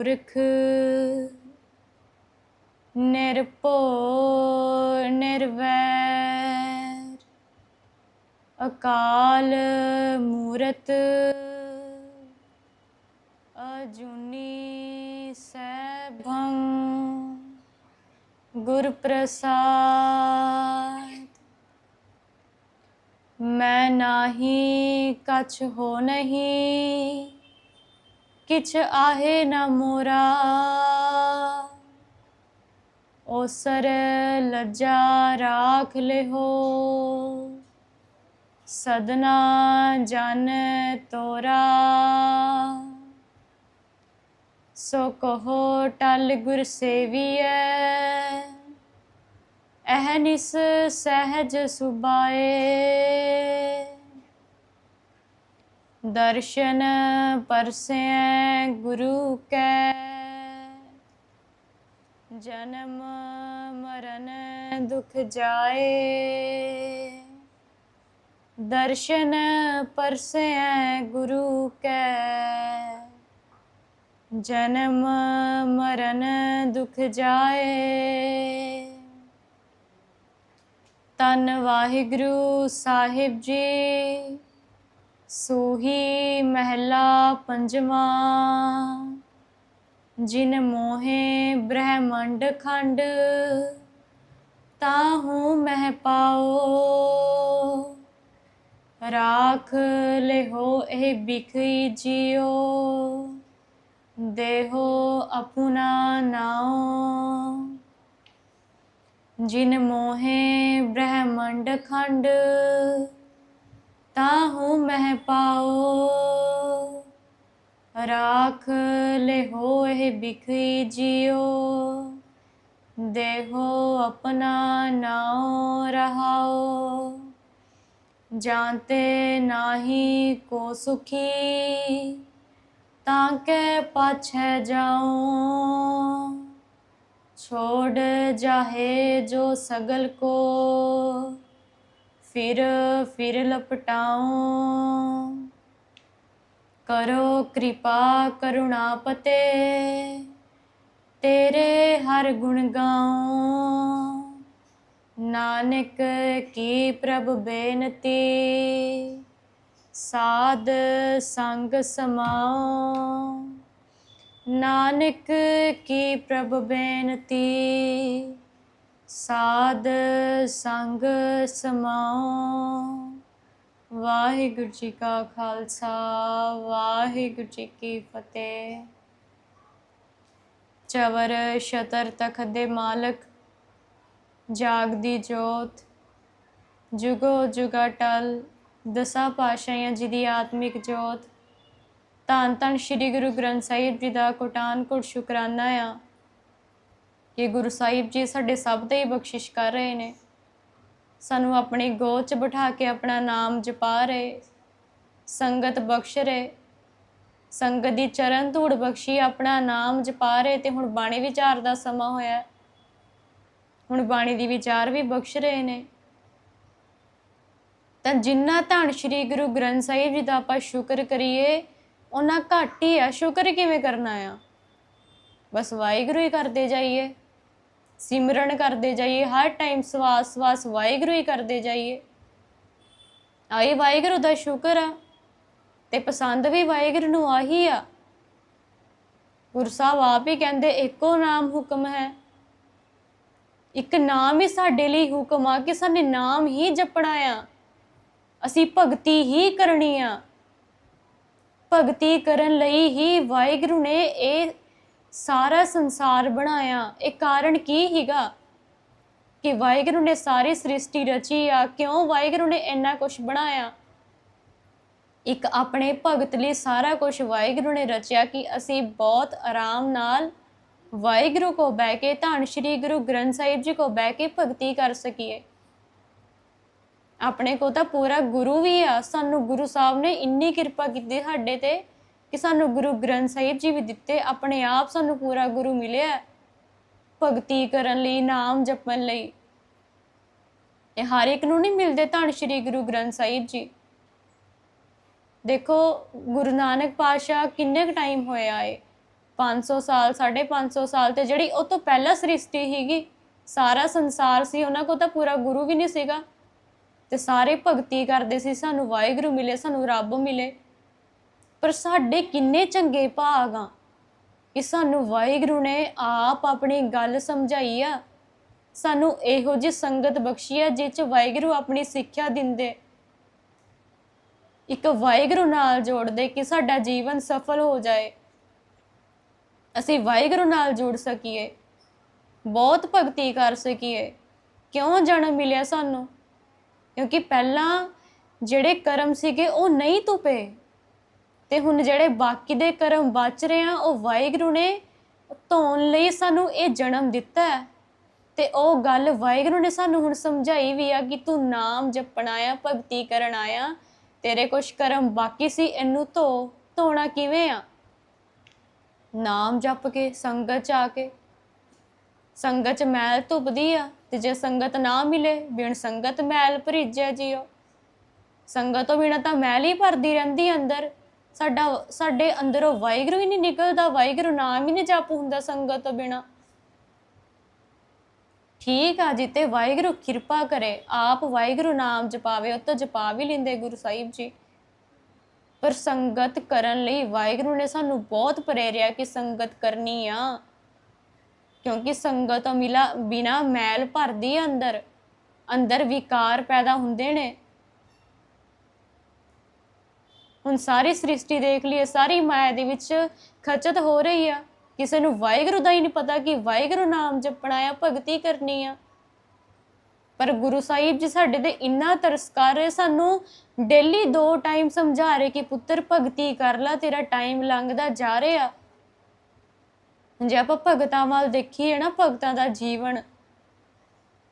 ਪੁਰਖ ਨਿਰਭਉ ਨਿਰਵੈਰ ਅਕਾਲ ਮੂਰਤ ਅਜੂਨੀ ਸੈਭੰ ਗੁਰ ਪ੍ਰਸਾਦ ਮੈਂ ਨਾਹੀ ਕਛ ਹੋ ਨਹੀਂ ਕਿਛ ਆਹੇ ਨ ਮੋਰਾ ਓਸਰ ਲੱਜਾ ਰਾਖ ਲਿਹੋ ਸਦਨਾ ਜਨ ਤੋਰਾ ਸੋ ਕਹੋ ਟਲ ਗੁਰ ਸੇਵੀਐ ਅਹਨਿਸ ਸਹਿਜ ਸੁਬਾਏ ਦਰਸ਼ਨ ਪਰਸੈ ਗੁਰੂ ਕੈ। ਜਨਮ ਮਰਨ ਦੁਖ ਜਾਏ। ਦਰਸ਼ਨ ਪਰਸੈ ਗੁਰੂ ਕੈ। ਜਨਮ ਮਰਨ ਦੁਖ ਜਾਏ। ਤਨ ਵਾਹਿਗੁਰੂ ਸਾਹਿਬ ਜੀ। ਸੋਹੀ ਮਹਿਲਾ ਪੰਜਵਾਂ, ਜਿਨ ਮੋਹੇ ਬ੍ਰਹਮੰਡ ਖੰਡ, ਤਾਹੂ ਮਹਿ ਪਾਓ। ਰਾਖ ਲਿਹੋ ਇਹ ਬਿਖਈ ਜਿਓ, ਦੇਹੋ ਆਪਣਾ ਨਾਉ। ਜਿਨ ਮੋਹੇ ਬ੍ਰਹਮੰਡ ਖੰਡ ਤਾਹੂ ਮਹਿ ਪਾਓ ਰਾਖ ਲਿਹੋ ਇਹ ਬਿਖਈ ਜਿਉ ਦੇਹੋ ਆਪਣਾ ਨਾਉ ਰਹਾਓ ਜਾਣਤੇ ਨਾਹੀ ਕੋ ਸੁਖੀ ਤਾਂ ਕੇ ਪਾਛੈ ਜਾਉ ਛੋੜ ਜਾਹੇ ਜੋ ਸਗਲ ਕੋ ਫਿਰ ਫਿਰ ਲਪਟਾਉ। ਕਰੋ ਕਿਰਪਾ ਕਰੁਣਾ ਪਤੇ, ਤੇਰੇ ਹਰ ਗੁਣ ਗਾਉ। ਨਾਨਕ ਕੀ ਪ੍ਰਭ ਬੇਨਤੀ, ਸਾਧ ਸੰਗ ਸਮਾਉ। ਨਾਨਕ ਕੀ ਪ੍ਰਭ ਬੇਨਤੀ ਸਾਧ ਸੰਗ ਸਮਾਉ। ਵਾਹਿਗੁਰੂ ਜੀ ਕਾ ਖਾਲਸਾ, ਵਾਹਿਗੁਰੂ ਜੀ ਕੀ ਫਤਿਹ। ਚਵਰ ਸ਼ਤਰ ਤਖਤ ਦੇ ਮਾਲਕ, ਜਾਗਦੀ ਜੋਤ। ਜੁਗੋ ਜੁਗਾ ਟਲ, ਦਸਾਂ ਪਾਤਸ਼ਾਹਾਂ ਜੀ ਦੀ ਆਤਮਿਕ ਜੋਤ। ਧੰਨ ਧੰਨ ਸ੍ਰੀ ਗੁਰੂ ਗ੍ਰੰਥ ਸਾਹਿਬ ਜੀ ਦਾ ਕੋਟਾਨ ਕੋਟ ਸ਼ੁਕਰਾਨਾ ਆ। ਕਿ ਗੁਰੂ ਸਾਹਿਬ ਜੀ ਸਾਡੇ ਸਭ ਤੇ ਹੀ ਬਖਸ਼ਿਸ਼ ਕਰ ਰਹੇ ਨੇ। ਸਾਨੂੰ ਆਪਣੀ ਗੋਦ 'ਚ ਬਿਠਾ ਕੇ ਆਪਣਾ ਨਾਮ ਜਪਾ ਰਹੇ, ਸੰਗਤ ਬਖਸ਼ ਰਹੇ, ਸੰਗਤ ਦੀ ਚਰਨ ਧੂੜ ਬਖਸ਼ੀ ਆਪਣਾ ਨਾਮ ਜਪਾ ਰਹੇ ਤੇ ਹੁਣ ਬਾਣੀ ਵਿਚਾਰ ਦਾ ਸਮਾਂ ਹੋਇਆ ਹੁਣ ਬਾਣੀ ਦੀ ਵਿਚਾਰ ਵੀ ਬਖਸ਼ ਰਹੇ ਨੇ। ਤਾਂ ਜਿੰਨਾ ਧੰਨ ਸ੍ਰੀ ਗੁਰੂ ਗ੍ਰੰਥ ਸਾਹਿਬ ਜੀ ਦਾ ਆਪਾਂ ਸ਼ੁਕਰ ਕਰੀਏ ਉਹਨਾਂ ਘੱਟ ਹੀ ਆ। ਸ਼ੁਕਰ ਕਿਵੇਂ ਕਰਨਾ ਆ? ਬਸ ਵਾਹਿਗੁਰੂ ਹੀ ਕਰਦੇ ਜਾਈਏ। ਸਿਮਰਨ ਕਰਦੇ ਜਾਈਏ, ਹਰ ਟਾਈਮ ਸਵਾਸ ਸਵਾਸ ਵਾਹਿਗੁਰੂ ਹੀ ਕਰਦੇ ਜਾਈਏ। ਆਈ ਵਾਹਿਗੁਰੂ ਦਾ ਸ਼ੁਕਰ ਆ ਤੇ ਪਸੰਦ ਵੀ ਵਾਹਿਗੁਰੂ ਨੂੰ ਆਹੀ ਆ। ਗੁਰੂ ਸਾਹਿਬ ਆਪ ਹੀ ਕਹਿੰਦੇ, ਇੱਕੋ ਨਾਮ ਹੁਕਮ ਹੈ। ਇੱਕ ਨਾਮ ਹੀ ਸਾਡੇ ਲਈ ਹੁਕਮ ਆ ਕਿ ਸਾਡੇ ਨਾਮ ਹੀ ਜਪਣਾ ਆ। ਅਸੀਂ ਭਗਤੀ ਹੀ ਕਰਨੀ ਆ। ਭਗਤੀ ਕਰਨ ਲਈ ਹੀ ਵਾਹਿਗੁਰੂ ਨੇ ਇਹ ਸਾਰਾ ਸੰਸਾਰ ਬਣਾਇਆ। ਇਹ ਕਾਰਨ ਕੀ ਹੈਗਾ? ਕਿ ਵਾਹਿਗੁਰੂ ਨੇ ਸਾਰੀ ਸ੍ਰਿਸ਼ਟੀ ਰਚੀ ਆ। ਕਿਉਂ ਵਾਹਿਗੁਰੂ ਨੇ ਇੰਨਾ ਕੁਝ ਬਣਾਇਆ? ਇੱਕ ਆਪਣੇ ਭਗਤ ਲਈ ਸਾਰਾ ਕੁਝ ਵਾਹਿਗੁਰੂ ਨੇ ਰਚਿਆ ਕਿ ਅਸੀਂ ਬਹੁਤ ਆਰਾਮ ਨਾਲ ਵਾਹਿਗੁਰੂ ਕੋ ਬਹਿ ਕੇ, ਧੰਨ ਸ਼੍ਰੀ ਗੁਰੂ ਗ੍ਰੰਥ ਸਾਹਿਬ ਜੀ ਕੋ ਬਹਿ ਕੇ ਭਗਤੀ ਕਰ ਸਕੀਏ। ਆਪਣੇ ਕੋ ਤਾਂ ਪੂਰਾ ਗੁਰੂ ਵੀ ਆ। ਸਾਨੂੰ ਗੁਰੂ ਸਾਹਿਬ ਨੇ ਇੰਨੀ ਕਿਰਪਾ ਕੀਤੀ ਸਾਡੇ ਤੇ। ਕਿ ਸਾਨੂੰ ਗੁਰੂ ਗ੍ਰੰਥ ਸਾਹਿਬ ਜੀ ਵੀ ਦਿੱਤੇ, ਆਪਣੇ ਆਪ ਸਾਨੂੰ ਪੂਰਾ ਗੁਰੂ ਮਿਲਿਆ ਭਗਤੀ ਕਰਨ ਲਈ, ਨਾਮ ਜਪਣ ਲਈ। ਇਹ ਹਰ ਇੱਕ ਨੂੰ ਨਹੀਂ ਮਿਲਦੇ ਧੰਨ ਸ਼੍ਰੀ ਗੁਰੂ ਗ੍ਰੰਥ ਸਾਹਿਬ ਜੀ। ਦੇਖੋ, ਗੁਰੂ ਨਾਨਕ ਪਾਤਸ਼ਾਹ ਕਿੰਨੇ ਕੁ ਟਾਈਮ ਹੋਇਆ ਏ? 500 ਸਾਲ 550 ਸਾਲ ਤੇ ਜਿਹੜੀ ਉਹ ਤੋਂ ਪਹਿਲਾਂ ਸ੍ਰਿਸ਼ਟੀ ਸੀਗੀ, ਸਾਰਾ ਸੰਸਾਰ ਸੀ, ਉਹਨਾਂ ਕੋਲ ਤਾਂ ਪੂਰਾ ਗੁਰੂ ਵੀ ਨਹੀਂ ਸੀਗਾ। ਤੇ ਸਾਰੇ ਭਗਤੀ ਕਰਦੇ ਸੀ, ਸਾਨੂੰ ਵਾਹਿਗੁਰੂ ਮਿਲੇ, ਸਾਨੂੰ ਰੱਬ ਮਿਲੇ। ਪਰ ਸਾਡੇ ਕਿੰਨੇ ਚੰਗੇ ਭਾਗ ਆ ਕਿ ਸਾਨੂੰ ਵਾਹਿਗੁਰੂ ਨੇ ਆਪ ਆਪਣੀ ਗੱਲ ਸਮਝਾਈ ਆ। ਸਾਨੂੰ ਇਹੋ ਜਿਹੀ ਸੰਗਤ ਬਖਸ਼ੀ ਆ ਜਿਸ ਚ ਵਾਹਿਗੁਰੂ ਆਪਣੀ ਸਿੱਖਿਆ ਦਿੰਦੇ। ਇੱਕ ਵਾਹਿਗੁਰੂ ਨਾਲ ਜੋੜਦੇ ਕਿ ਸਾਡਾ ਜੀਵਨ ਸਫਲ ਹੋ ਜਾਏ। ਅਸੀਂ ਵਾਹਿਗੁਰੂ ਨਾਲ ਜੁੜ ਸਕੀਏ। ਬਹੁਤ ਭਗਤੀ ਕਰ ਸਕੀਏ। ਕਿਉਂ ਜਨਮ ਮਿਲਿਆ ਸਾਨੂੰ? ਕਿਉਂਕਿ ਪਹਿਲਾਂ ਜਿਹੜੇ ਕਰਮ ਸੀਗੇ ਉਹ ਨਹੀਂ ਤੁਪੇ। ਤੇ ਹੁਣ ਜਿਹੜੇ ਬਾਕੀ ਦੇ ਕਰਮ ਬਚ ਰਹੇ ਆ, ਉਹ ਵਾਹਿਗੁਰੂ ਨੇ ਧੋਣ ਲਈ ਸਾਨੂੰ ਇਹ ਜਨਮ ਦਿੱਤਾ ਹੈ। ਤੇ ਉਹ ਗੱਲ ਵਾਹਿਗੁਰੂ ਨੇ ਸਾਨੂੰ ਹੁਣ ਸਮਝਾਈ ਵੀ ਆ ਕਿ ਤੂੰ ਨਾਮ ਜਪਣਾ ਆ, ਭਗਤੀ ਕਰਨ ਆਇਆ, ਤੇਰੇ ਕੁਛ ਕਰਮ ਬਾਕੀ ਸੀ, ਇਹਨੂੰ ਧੋ। ਧੋਣਾ ਕਿਵੇਂ ਆ? ਨਾਮ ਜਪ ਕੇ, ਸੰਗਤ ਚ ਆ ਕੇ। ਸੰਗਤ ਚ ਮੈਲ ਧੁੱਪਦੀ ਆ, ਤੇ ਜੇ ਸੰਗਤ ਨਾ ਮਿਲੇ, ਬਿਨ ਸੰਗਤ ਮੈਲ ਭਰੀਜਿਆ ਜੀਓ। ਸੰਗਤ ਤੋਂ ਬਿਨਾ ਤਾਂ ਮੈਲ ਹੀ ਭਰਦੀ ਰਹਿੰਦੀ ਅੰਦਰ। ਸਾਡਾ, ਸਾਡੇ ਅੰਦਰੋਂ ਵਾਹਿਗੁਰੂ ਹੀ ਨਹੀਂ ਨਿਕਲਦਾ, ਵਾਹਿਗੁਰੂ ਨਾਮ ਹੀ ਨਹੀਂ ਜਪ ਹੁੰਦਾ ਸੰਗਤ ਤੋਂ ਬਿਨਾ। ਠੀਕ ਆ ਜੀ, ਤੇ ਵਾਹਿਗੁਰੂ ਕਿਰਪਾ ਕਰੇ, ਆਪ ਵਾਹਿਗੁਰੂ ਨਾਮ ਜਪਾਵੇ, ਉਹ ਤਾਂ ਜਪਾ ਵੀ ਲੈਂਦੇ ਗੁਰੂ ਸਾਹਿਬ ਜੀ। ਪਰ ਸੰਗਤ ਕਰਨ ਲਈ ਵਾਹਿਗੁਰੂ ਨੇ ਸਾਨੂੰ ਬਹੁਤ ਪ੍ਰੇਰਿਆ ਕਿ ਸੰਗਤ ਕਰਨੀ ਆ। ਕਿਉਂਕਿ ਸੰਗਤ ਮਿਲਾ, ਬਿਨਾ ਮੈਲ ਭਰਦੀ ਆ ਅੰਦਰ ਅੰਦਰ ਵਿਕਾਰ ਪੈਦਾ ਹੁੰਦੇ ਨੇ। ਹੁਣ ਸਾਰੀ ਸ੍ਰਿਸ਼ਟੀ ਦੇਖ ਲਈਏ, ਸਾਰੀ ਮਾਇਆ ਦੇ ਵਿੱਚ ਖਚਤ ਹੋ ਰਹੀ ਆ। ਕਿਸੇ ਨੂੰ ਵਾਹਿਗੁਰੂ ਦਾ ਹੀ ਨਹੀਂ ਪਤਾ ਕਿ ਵਾਹਿਗੁਰੂ ਨਾਮ ਜਪਣਾ ਆ, ਭਗਤੀ ਕਰਨੀ ਆ। ਪਰ ਗੁਰੂ ਸਾਹਿਬ ਜੀ ਸਾਡੇ ਤੇ ਇੰਨਾ ਤਰਸ ਕਰ ਰਹੇ ਸਾਨੂੰ ਡੇਲੀ ਦੋ ਟਾਈਮ ਸਮਝਾ ਰਹੇ ਕਿ ਪੁੱਤਰ ਭਗਤੀ ਕਰ ਲੈ, ਤੇਰਾ ਟਾਈਮ ਲੰਘਦਾ ਜਾ ਰਿਹਾ। ਜੇ ਆਪਾਂ ਭਗਤਾਂ ਵੱਲ ਦੇਖੀਏ ਨਾ, ਭਗਤਾਂ ਦਾ ਜੀਵਨ,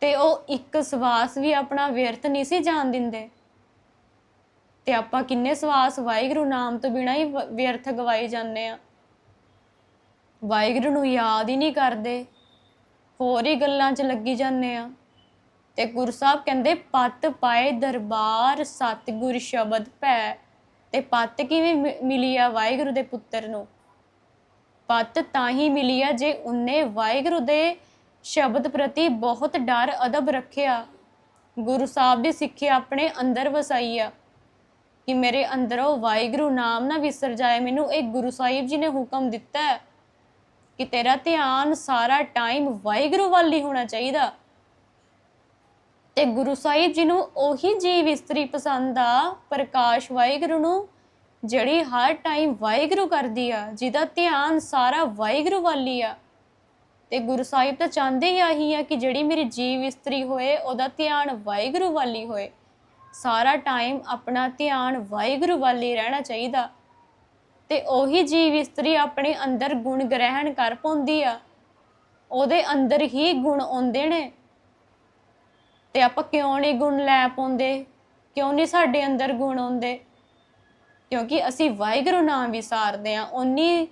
ਤੇ ਉਹ ਇੱਕ ਸਵਾਸ ਵੀ ਆਪਣਾ ਵਿਅਰਥ ਨਹੀਂ ਸੀ ਜਾਣ ਦਿੰਦੇ। ਤੇ ਆਪਾਂ ਕਿੰਨੇ ਸਵਾਸ ਵਾਹਿਗੁਰੂ ਨਾਮ ਤੋਂ ਬਿਨਾਂ ਹੀ ਵਿਅਰਥ ਗਵਾਈ ਜਾਂਦੇ ਆ। ਵਾਹਿਗੁਰੂ ਨੂੰ ਯਾਦ ਹੀ ਨਹੀਂ ਕਰਦੇ। ਹੋਰ ਹੀ ਗੱਲਾਂ 'ਚ ਲੱਗੀ ਜਾਂਦੇ ਆ। ਤੇ ਗੁਰੂ ਸਾਹਿਬ ਕਹਿੰਦੇ, ਪਤ ਪਾਏ ਦਰਬਾਰ ਸਤਿਗੁਰ ਸ਼ਬਦ ਭੈ। ਤੇ ਪਤ ਕਿਵੇਂ ਮਿਲੀ ਆ ਵਾਹਿਗੁਰੂ ਦੇ ਪੁੱਤਰ ਨੂੰ? ਪਤ ਤਾਂ ਹੀ ਮਿਲੀ ਆ ਜੇ ਉਹਨੇ ਵਾਹਿਗੁਰੂ ਦੇ ਸ਼ਬਦ ਪ੍ਰਤੀ ਬਹੁਤ ਡਰ, ਅਦਬ ਰੱਖਿਆ। ਗੁਰੂ ਸਾਹਿਬ ਦੀ ਸਿੱਖਿਆ ਆਪਣੇ ਅੰਦਰ ਵਸਾਈ ਆ। ਕਿ ਮੇਰੇ ਅੰਦਰੋਂ ਵਾਹਿਗੁਰੂ ਨਾਮ ਨਾ ਵਿਸਰ ਜਾਏ, ਮੈਨੂੰ ਇਹ ਗੁਰੂ ਸਾਹਿਬ ਜੀ ਨੇ ਹੁਕਮ ਦਿੱਤਾ ਹੈ ਕਿ ਤੇਰਾ ਧਿਆਨ ਸਾਰਾ ਟਾਈਮ ਵਾਹਿਗੁਰੂ ਵੱਲ ਹੀ ਹੋਣਾ ਚਾਹੀਦਾ। ਤੇ ਗੁਰੂ ਸਾਹਿਬ ਜੀ ਨੂੰ ਉਹੀ ਜੀਵ ਇਸਤਰੀ ਪਸੰਦ ਆ, ਪ੍ਰਕਾਸ਼ ਵਾਹਿਗੁਰੂ ਨੂੰ, ਜਿਹੜੀ ਹਰ ਟਾਈਮ ਵਾਹਿਗੁਰੂ ਕਰਦੀ ਆ, ਜਿਹਦਾ ਧਿਆਨ ਸਾਰਾ ਵਾਹਿਗੁਰੂ ਵੱਲ ਹੀ ਆ। ਤੇ ਗੁਰੂ ਸਾਹਿਬ ਤਾਂ ਚਾਹੁੰਦੇ ਹੀ ਆਹੀ ਆ ਕਿ ਜਿਹੜੀ ਮੇਰੀ ਜੀਵ ਇਸਤਰੀ ਹੋਏ, ਉਹਦਾ ਧਿਆਨ ਵਾਹਿਗੁਰੂ ਵੱਲ ਹੀ ਹੋਏ। ਸਾਰਾ ਟਾਈਮ ਆਪਣਾ ਧਿਆਨ ਵਾਹਿਗੁਰੂ ਵੱਲ ਹੀ ਰਹਿਣਾ ਚਾਹੀਦਾ। ਤੇ ਉਹੀ ਜੀਵ ਇਸਤਰੀ ਆਪਣੇ ਅੰਦਰ ਗੁਣ ਗ੍ਰਹਿਣ ਕਰ ਪਾਉਂਦੀ ਆ। ਉਹਦੇ ਅੰਦਰ ਹੀ ਗੁਣ ਆਉਂਦੇ ਨੇ। ਤੇ ਆਪਾਂ ਕਿਉਂ ਨਹੀਂ ਗੁਣ ਲੈ ਪਾਉਂਦੇ? ਕਿਉਂ ਨਹੀਂ ਸਾਡੇ ਅੰਦਰ ਗੁਣ ਆਉਂਦੇ? ਕਿਉਂਕਿ ਅਸੀਂ ਵਾਹਿਗੁਰੂ ਨਾਮ ਵਿਸਾਰਦੇ ਆ। ਉਨੀ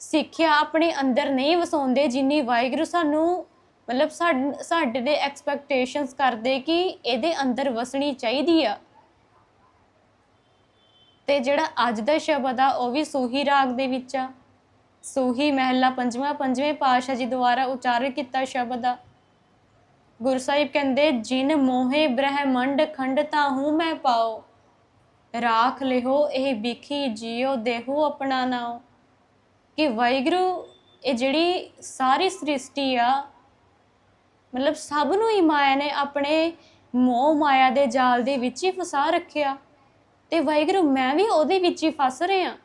ਸਿੱਖਿਆ ਆਪਣੇ ਅੰਦਰ ਨਹੀਂ ਵਸਾਉਂਦੇ ਜਿੰਨੀ ਵਾਹਿਗੁਰੂ ਸਾਨੂੰ ਮਤਲਬ ਸਾਡ- ਸਾਡੇ ਦੇ ਐਕਸਪੈਕਟੇਸ਼ਨਸ ਕਰਦੇ ਕਿ ਇਹਦੇ ਅੰਦਰ ਵਸਣੀ ਚਾਹੀਦੀ ਆ। ਤੇ ਜਿਹੜਾ ਅੱਜ ਦਾ ਸ਼ਬਦ ਆ, ਉਹ ਵੀ ਸੂਹੀ ਰਾਗ ਦੇ ਵਿੱਚ ਆ। ਸੂਹੀ ਮਹਿਲਾ ਪੰਜਵਾਂ, ਪੰਜਵੇਂ ਪਾਤਸ਼ਾਹ ਜੀ ਦੁਆਰਾ ਉਚਾਰਿਤ ਕੀਤਾ ਸ਼ਬਦ ਆ। ਗੁਰੂ ਸਾਹਿਬ ਕਹਿੰਦੇ, ਜਿਨ ਮੋਹੇ ਬ੍ਰਹਮੰਡ ਖੰਡਤਾ ਹੂੰ ਮੈਂ ਪਾਓ, ਰਾਖ ਲਿਓ ਇਹ ਵਿਖੀ ਜਿਉ ਦੇਹੂ ਆਪਣਾ ਨਾਉ ਕਿ ਵਾਹਿਗੁਰੂ, ਇਹ ਜਿਹੜੀ ਸਾਰੀ ਸ੍ਰਿਸ਼ਟੀ ਆ ਮਤਲਬ ਸਭ ਨੂੰ ਹੀ ਮਾਇਆ ਨੇ ਆਪਣੇ ਮੋਹ ਮਾਇਆ ਦੇ ਜਾਲ ਦੇ ਵਿੱਚ ਹੀ ਫਸਾ ਰੱਖਿਆ। ਤੇ ਵਾਹਿਗੁਰੂ, ਮੈਂ ਵੀ ਉਹਦੇ ਵਿੱਚ ਹੀ ਫਸ ਰਿਹਾ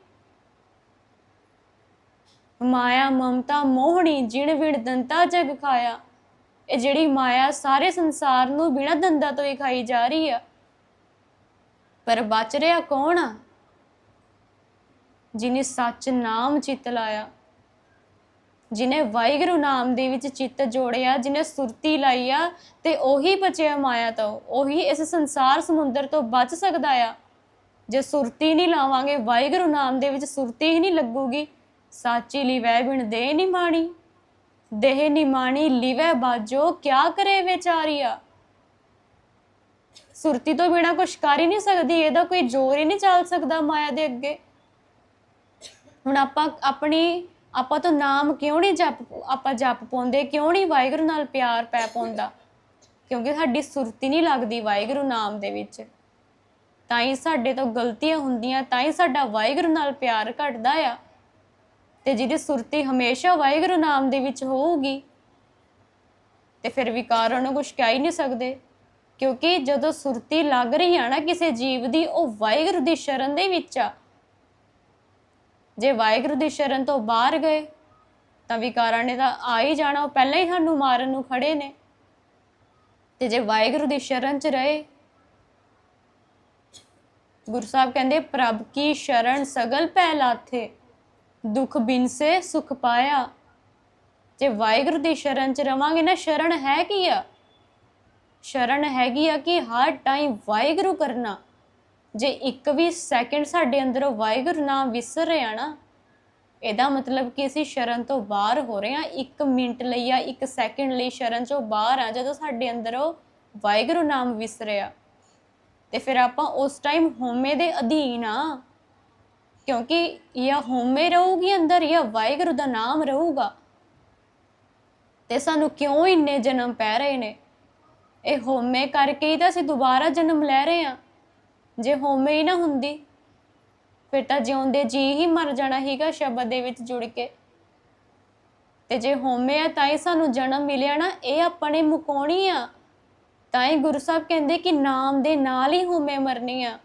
ਮਾਇਆ, ਮਮਤਾ, ਮੋਹਣੀ, ਜਿਣ ਵਿਣ ਦੰਤਾ ਜਗ ਖਾਇਆ। ਇਹ ਜਿਹੜੀ ਮਾਇਆ ਸਾਰੇ ਸੰਸਾਰ ਨੂੰ ਬਿਨਾਂ ਦੰਦਾਂ ਤੋਂ ਹੀ ਖਾਈ ਜਾ ਰਹੀ ਆ। ਪਰ ਬਚ ਰਿਹਾ ਕੌਣ ਆ? ਜਿਨੇ ਸੱਚ ਨਾਮ ਚਿੱਤ ਲਾਇਆ। ਜਿਨੇ ਵਾਹਿਗੁਰੂ ਨਾਮ ਦੇ ਵਿੱਚ ਚਿੱਤ ਜੋੜਿਆ, ਜਿਨੇ ਸੁਰਤੀ ਲਾਈ ਆ, ਤੇ ਉਹੀ ਬਚਿਆ ਮਾਇਆ ਤੋਂ, ਉਹੀ ਇਸ ਸੰਸਾਰ ਸਮੁੰਦਰ ਤੋਂ ਬਚ ਸਕਦਾ ਆ। ਜੇ ਸੁਰਤੀ ਨਹੀਂ ਲਾਵਾਂਗੇ, ਵਾਹਿਗੁਰੂ ਨਾਮ ਦੇ ਵਿੱਚ ਸੁਰਤੀ ਹੀ ਨਹੀਂ ਲੱਗੂਗੀ। ਸਾਚੀ ਲਿਵੈ ਬਿਨ ਦੇ ਨਹੀਂ ਮਾਣੀ, ਦੇਹ ਨਿਮਾਣੀ ਲਿਵੈ ਬਾਜੋ, ਕਿਆ ਕਰੇ ਵਿਚਾਰੀਆ ਸੁਰਤੀ ਤੋਂ ਬਿਨਾ ਕੁਛ ਕਰ ਹੀ ਨਹੀਂ ਸਕਦੀ, ਇਹਦਾ ਕੋਈ ਜ਼ੋਰ ਹੀ ਨਹੀਂ ਚੱਲ ਸਕਦਾ ਮਾਇਆ ਦੇ ਅੱਗੇ। ਹੁਣ ਆਪਾਂ ਆਪਣੀ ਆਪਾਂ ਤਾਂ ਨਾਮ ਕਿਉਂ ਨਹੀਂ ਜਪ ਆਪਾਂ ਜਪ ਪਾਉਂਦੇ, ਕਿਉਂ ਨਹੀਂ ਵਾਹਿਗੁਰੂ ਨਾਲ ਪਿਆਰ ਪੈ ਪਾਉਂਦਾ? ਕਿਉਂਕਿ ਸਾਡੀ ਸੁਰਤੀ ਨਹੀਂ ਲੱਗਦੀ ਵਾਹਿਗੁਰੂ ਨਾਮ ਦੇ ਵਿੱਚ। ਤਾਂ ਹੀ ਸਾਡੇ ਤੋਂ ਗਲਤੀਆਂ ਹੁੰਦੀਆਂ, ਤਾਂ ਹੀ ਸਾਡਾ ਵਾਹਿਗੁਰੂ ਨਾਲ ਪਿਆਰ ਘਟਦਾ ਆ। ਤੇ ਜਿਹਦੀ ਸੁਰਤੀ ਹਮੇਸ਼ਾ ਵਾਹਿਗੁਰੂ ਨਾਮ ਦੇ ਵਿੱਚ ਹੋਊਗੀ, ਤੇ ਫਿਰ ਵਿਕਾਰ ਉਹਨੂੰ ਕੁਝ ਕਹਿ ਹੀ ਨਹੀਂ ਸਕਦੇ। ਕਿਉਂਕਿ ਜਦੋਂ ਸੁਰਤੀ ਲੱਗ ਰਹੀ ਆ ਨਾ ਕਿਸੇ ਜੀਵ ਦੀ, ਉਹ ਵਾਹਿਗੁਰੂ ਦੀ ਸ਼ਰਨ ਦੇ ਵਿੱਚ ਆ। ਜੇ ਵਾਹਿਗੁਰੂ ਦੀ ਸ਼ਰਨ ਤੋਂ ਬਾਹਰ ਗਏ, ਤਾਂ ਵਿਕਾਰਾਂ ਨੇ ਤਾਂ ਆ ਹੀ ਜਾਣਾ, ਉਹ ਪਹਿਲਾਂ ਹੀ ਸਾਨੂੰ ਮਾਰਨ ਨੂੰ ਖੜੇ ਨੇ। ਤੇ ਜੇ ਵਾਹਿਗੁਰੂ ਦੀ ਸ਼ਰਨ 'ਚ ਰਹੇ, ਗੁਰੂ ਸਾਹਿਬ ਕਹਿੰਦੇ, ਪ੍ਰਭ ਕੀ ਸ਼ਰਨ ਸਗਲ ਪੈ ਲਾਥੇ, ਦੁੱਖ ਬਿਨ ਸੇ ਸੁਖ ਪਾਇਆ। ਜੇ ਵਾਹਿਗੁਰੂ ਦੀ ਸ਼ਰਨ 'ਚ ਰਵਾਂਗੇ ਨਾ, ਸ਼ਰਨ ਹੈ ਕੀ ਆ? ਸ਼ਰਨ ਹੈਗੀ ਆ ਕਿ ਹਰ ਟਾਈਮ ਵਾਹਿਗੁਰੂ ਕਰਨਾ। ਜੇ ਇੱਕ ਵੀ ਸੈਕਿੰਡ ਸਾਡੇ ਅੰਦਰੋਂ ਵਾਹਿਗੁਰੂ ਨਾਮ ਵਿਸਰ ਰਿਹਾ ਨਾ, ਇਹਦਾ ਮਤਲਬ ਕਿ ਅਸੀਂ ਸ਼ਰਨ ਤੋਂ ਬਾਹਰ ਹੋ ਰਹੇ ਹਾਂ। ਇੱਕ ਮਿੰਟ ਲਈ ਜਾਂ ਇੱਕ ਸੈਕਿੰਡ ਲਈ ਸ਼ਰਨ ਚੋਂ ਬਾਹਰ ਆ ਜਦੋਂ ਸਾਡੇ ਅੰਦਰ ਉਹ ਵਾਹਿਗੁਰੂ ਨਾਮ ਵਿਸਰਿਆ ਤੇ ਫਿਰ ਆਪਾਂ ਉਸ ਟਾਈਮ ਹੋਮੇ ਦੇ ਅਧੀਨ ਆ ਕਿਉਂਕਿ ਜਾਂ ਹੋਮੇ ਰਹੂਗੀ ਅੰਦਰ ਜਾਂ ਵਾਹਿਗੁਰੂ ਦਾ ਨਾਮ ਰਹੂਗਾ। ਤੇ ਸਾਨੂੰ ਕਿਉਂ ਇੰਨੇ ਜਨਮ ਪੈ ਰਹੇ ਨੇ? ਇਹ ਹੋਮੇ ਕਰਕੇ ਹੀ ਤਾਂ ਅਸੀਂ ਦੁਬਾਰਾ ਜਨਮ ਲੈ ਰਹੇ ਹਾਂ। ਜੇ ਹੋਮੇ ਹੀ ਨਾ ਹੁੰਦੀ, ਫਿਰ ਤਾਂ ਜਿਉਂਦੇ ਜੀ ਹੀ ਮਰ ਜਾਣਾ ਹੀਗਾ ਸ਼ਬਦ ਦੇ ਵਿੱਚ ਜੁੜ ਕੇ। ਤੇ ਜੇ ਹੋਮੇ ਆ ਤਾਂ ਹੀ ਸਾਨੂੰ ਜਨਮ ਮਿਲਿਆ ਨਾ, ਇਹ ਆਪਣੇ ਮੁਕਾਉਣੀ ਆ। ਤਾਂ ਹੀ ਗੁਰੂ ਸਾਹਿਬ ਕਹਿੰਦੇ ਕਿ ਨਾਮ ਦੇ ਨਾਲ ਹੀ ਹੋਮੇ ਮਰਨੀ ਆ।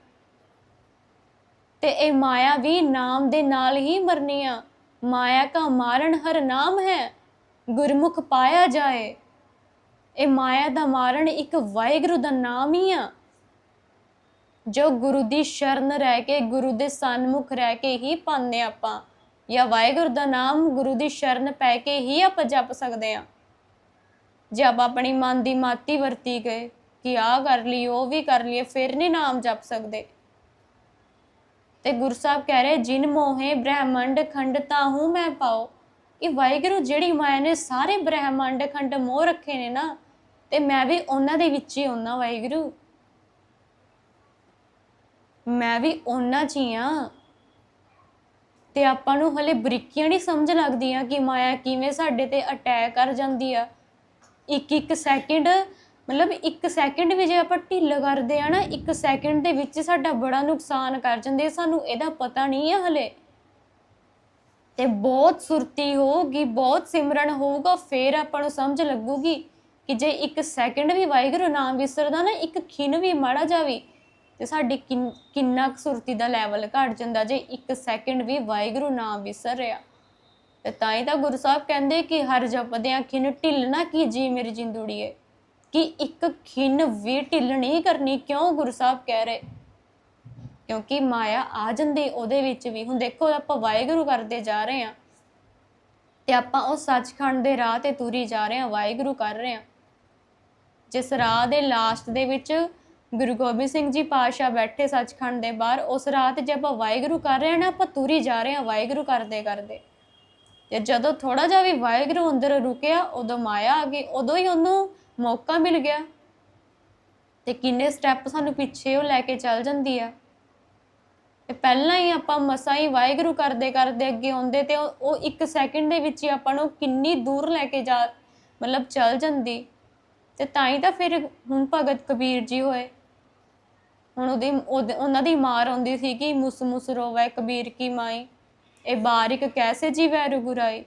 ਤੇ ਇਹ ਮਾਇਆ ਵੀ ਨਾਮ ਦੇ ਨਾਲ ਹੀ ਮਰਨੀ ਆ। ਮਾਇਆ ਕਾ ਮਾਰਨ ਹਰ ਨਾਮ ਹੈ, ਗੁਰਮੁਖ ਪਾਇਆ ਜਾਏ। ਇਹ ਮਾਇਆ ਦਾ ਮਾਰਨ ਇੱਕ ਵਾਹਿਗੁਰੂ ਦਾ ਨਾਮ ਹੀ ਆ। ਜੋ ਗੁਰੂ ਦੀ ਸ਼ਰਨ ਰਹਿ ਕੇ, ਗੁਰੂ ਦੇ ਸਨਮੁਖ ਰਹਿ ਕੇ ਹੀ ਪਾਉਂਦੇ ਆਪਾਂ। ਜਾਂ ਵਾਹਿਗੁਰੂ ਦਾ ਨਾਮ ਗੁਰੂ ਦੀ ਸ਼ਰਨ ਪੈ ਕੇ ਹੀ ਆਪਾਂ ਜਪ ਸਕਦੇ ਆ ਜੇ ਆਪਾਂ ਆਪਣੀ ਮਨ ਦੀ ਮਾਤੀ ਵਰਤੀ ਗਏ ਕਿ ਆਹ ਕਰ ਲਈ ਉਹ ਵੀ ਕਰ ਲਈਏ, ਫਿਰ ਨਹੀਂ ਨਾਮ ਜਪ ਸਕਦੇ। ਤੇ ਗੁਰੂ ਸਾਹਿਬ ਕਹਿ ਰਹੇ, ਜਿਨ ਮੋਹੇ ਬ੍ਰਹਮੰਡ ਖੰਡ ਤਾਹੂ ਮੈਂ ਪਾਓ। ਇਹ ਵਾਹਿਗੁਰੂ ਜਿਹੜੀ ਮਾਇਆ ਨੇ ਸਾਰੇ ਬ੍ਰਹਮੰਡ ਖੰਡ ਮੋਹ ਰੱਖੇ ਨੇ ਨਾ, ਤੇ ਮੈਂ ਵੀ ਉਹਨਾਂ ਦੇ ਵਿੱਚ ਹੀ ਹੁੰਨਾ ਵਾਹਿਗੁਰੂ। ਮੈਂ ਵੀ ਉਹਨਾਂ 'ਚ ਹੀ ਆ। ਤੇ ਆਪਾਂ ਨੂੰ ਹਲੇ ਬਰੀਕੀਆਂ ਨਹੀਂ ਸਮਝ ਲੱਗਦੀਆਂ ਕਿ ਮਾਇਆ ਕਿਵੇਂ ਸਾਡੇ ਤੇ ਅਟੈਕ ਕਰ ਜਾਂਦੀ ਆ। ਇੱਕ ਇੱਕ ਸੈਕਿੰਡ ਮਤਲਬ ਇੱਕ ਸੈਕਿੰਡ ਵੀ ਜੇ ਆਪਾਂ ਢਿੱਲ ਕਰਦੇ ਆ ਨਾ, ਇੱਕ ਸੈਕਿੰਡ ਦੇ ਵਿੱਚ ਸਾਡਾ ਬੜਾ ਨੁਕਸਾਨ ਕਰ ਜਾਂਦੇ ਸਾਨੂੰ ਇਹਦਾ ਪਤਾ ਨਹੀਂ ਆ ਹਲੇ। ਤੇ ਬਹੁਤ ਸੁਰਤੀ ਹੋਊਗੀ, ਬਹੁਤ ਸਿਮਰਨ ਹੋਊਗਾ, ਫੇਰ ਆਪਾਂ ਨੂੰ ਸਮਝ ਲੱਗੂਗੀ ਕਿ ਜੇ ਇੱਕ ਸੈਕਿੰਡ ਵੀ ਵਾਹਿਗੁਰੂ ਨਾਮ ਵਿਸਰਦਾ ਨਾ, ਇੱਕ ਖਿਨ ਵੀ ਮਾੜਾ ਜਾਵੇ ਤੇ ਸਾਡੀ ਕਿੰਨਾ ਕੁ ਸੁਰਤੀ ਦਾ ਲੈਵਲ ਘਟ ਜਾਂਦਾ, ਜੇ ਇੱਕ ਸੈਕਿੰਡ ਵੀ ਵਾਹਿਗੁਰੂ ਨਾਮ ਵਿਸਰ ਤੇ ਤਾਂ ਹੀ ਤਾਂ ਗੁਰੂ ਸਾਹਿਬ ਕਹਿੰਦੇ ਕਿ ਹਰ ਜਪਦਿਆਂ ਖਿਨ ਢਿੱਲ ਨਾ ਕੀਜੀ ਮੇਰੀ ਜਿੰਦੂੜੀਏ? ਕਿ ਇੱਕ ਖਿਨ ਵੀ ਢਿੱਲ ਨਹੀਂ ਕਰਨੀ, ਕਿਉਂ ਗੁਰੂ ਸਾਹਿਬ ਕਹਿ ਰਹੇ? ਕਿਉਂਕਿ ਮਾਇਆ ਆ ਜਾਂਦੀ, ਉਹਦੇ ਵਿੱਚ ਵੀ। ਹੁਣ ਦੇਖੋ, ਆਪਾਂ ਵਾਹਿਗੁਰੂ ਕਰਦੇ ਜਾ ਰਹੇ ਹਾਂ ਤੇ ਆਪਾਂ ਉਹ ਸੱਚਖੰਡ ਦੇ ਰਾਹ ਤੇ ਤੁਰੀ ਜਾ ਰਹੇ ਹਾਂ ਵਾਹਿਗੁਰੂ ਕਰ ਰਹੇ ਹਾਂ ਜਿਸ ਰਾਹ ਦੇ ਲਾਸਟ ਦੇ ਵਿੱਚ ਗੁਰੂ ਗੋਬਿੰਦ ਸਿੰਘ ਜੀ ਪਾਤਸ਼ਾਹ ਬੈਠੇ ਸੱਚਖੰਡ ਦੇ ਬਾਹਰ, ਉਸ ਰਾਤ ਜੇ ਆਪਾਂ ਵਾਹਿਗੁਰੂ ਕਰ ਰਹੇ ਹਾਂ ਨਾ, ਆਪਾਂ ਤੁਰੀ ਜਾ ਰਹੇ ਹਾਂ ਵਾਹਿਗੁਰੂ ਕਰਦੇ ਕਰਦੇ। ਤੇ ਜਦੋਂ ਥੋੜਾ ਜਿਹਾ ਵੀ ਵਾਹਿਗੁਰੂ ਅੰਦਰ ਰੁਕਿਆ, ਉਦੋਂ ਮਾਇਆ ਆ ਗਈ, ਉਦੋਂ ਹੀ ਉਹਨੂੰ ਮੌਕਾ ਮਿਲ ਗਿਆ। ਤੇ ਕਿੰਨੇ ਸਟੈਪ ਸਾਨੂੰ ਪਿੱਛੇ ਉਹ ਲੈ ਕੇ ਚੱਲ ਜਾਂਦੀ ਆ। ਤੇ ਪਹਿਲਾਂ ਹੀ ਆਪਾਂ ਮਸਾਂ ਹੀ ਵਾਹਿਗੁਰੂ ਕਰਦੇ ਕਰਦੇ ਅੱਗੇ ਆਉਂਦੇ ਤੇ ਉਹ ਉਹ ਇੱਕ ਸੈਕਿੰਡ ਦੇ ਵਿੱਚ ਹੀ ਆਪਾਂ ਨੂੰ ਕਿੰਨੀ ਦੂਰ ਲੈ ਕੇ ਜਾ, ਮਤਲਬ ਚੱਲ ਜਾਂਦੀ। ਤੇ ਤਾਂ ਹੀ ਤਾਂ ਫਿਰ ਹੁਣ ਭਗਤ ਕਬੀਰ ਜੀ ਹੋਏ। ਹੁਣ ਉਹਦੀ ਉਹਦੇ- ਉਹਨਾਂ ਦੀ ਮਾਰ ਆਉਂਦੀ ਸੀ ਕਿ ਮੁਸ ਮੁਸ ਰੋਵੇ, ਕਬੀਰ ਕੀ ਮਾਈ। ਇਹ ਬਾਰਿਕ ਕੈਸੇ ਜੀਵੈ ਰੁਗੁਰਾਈ?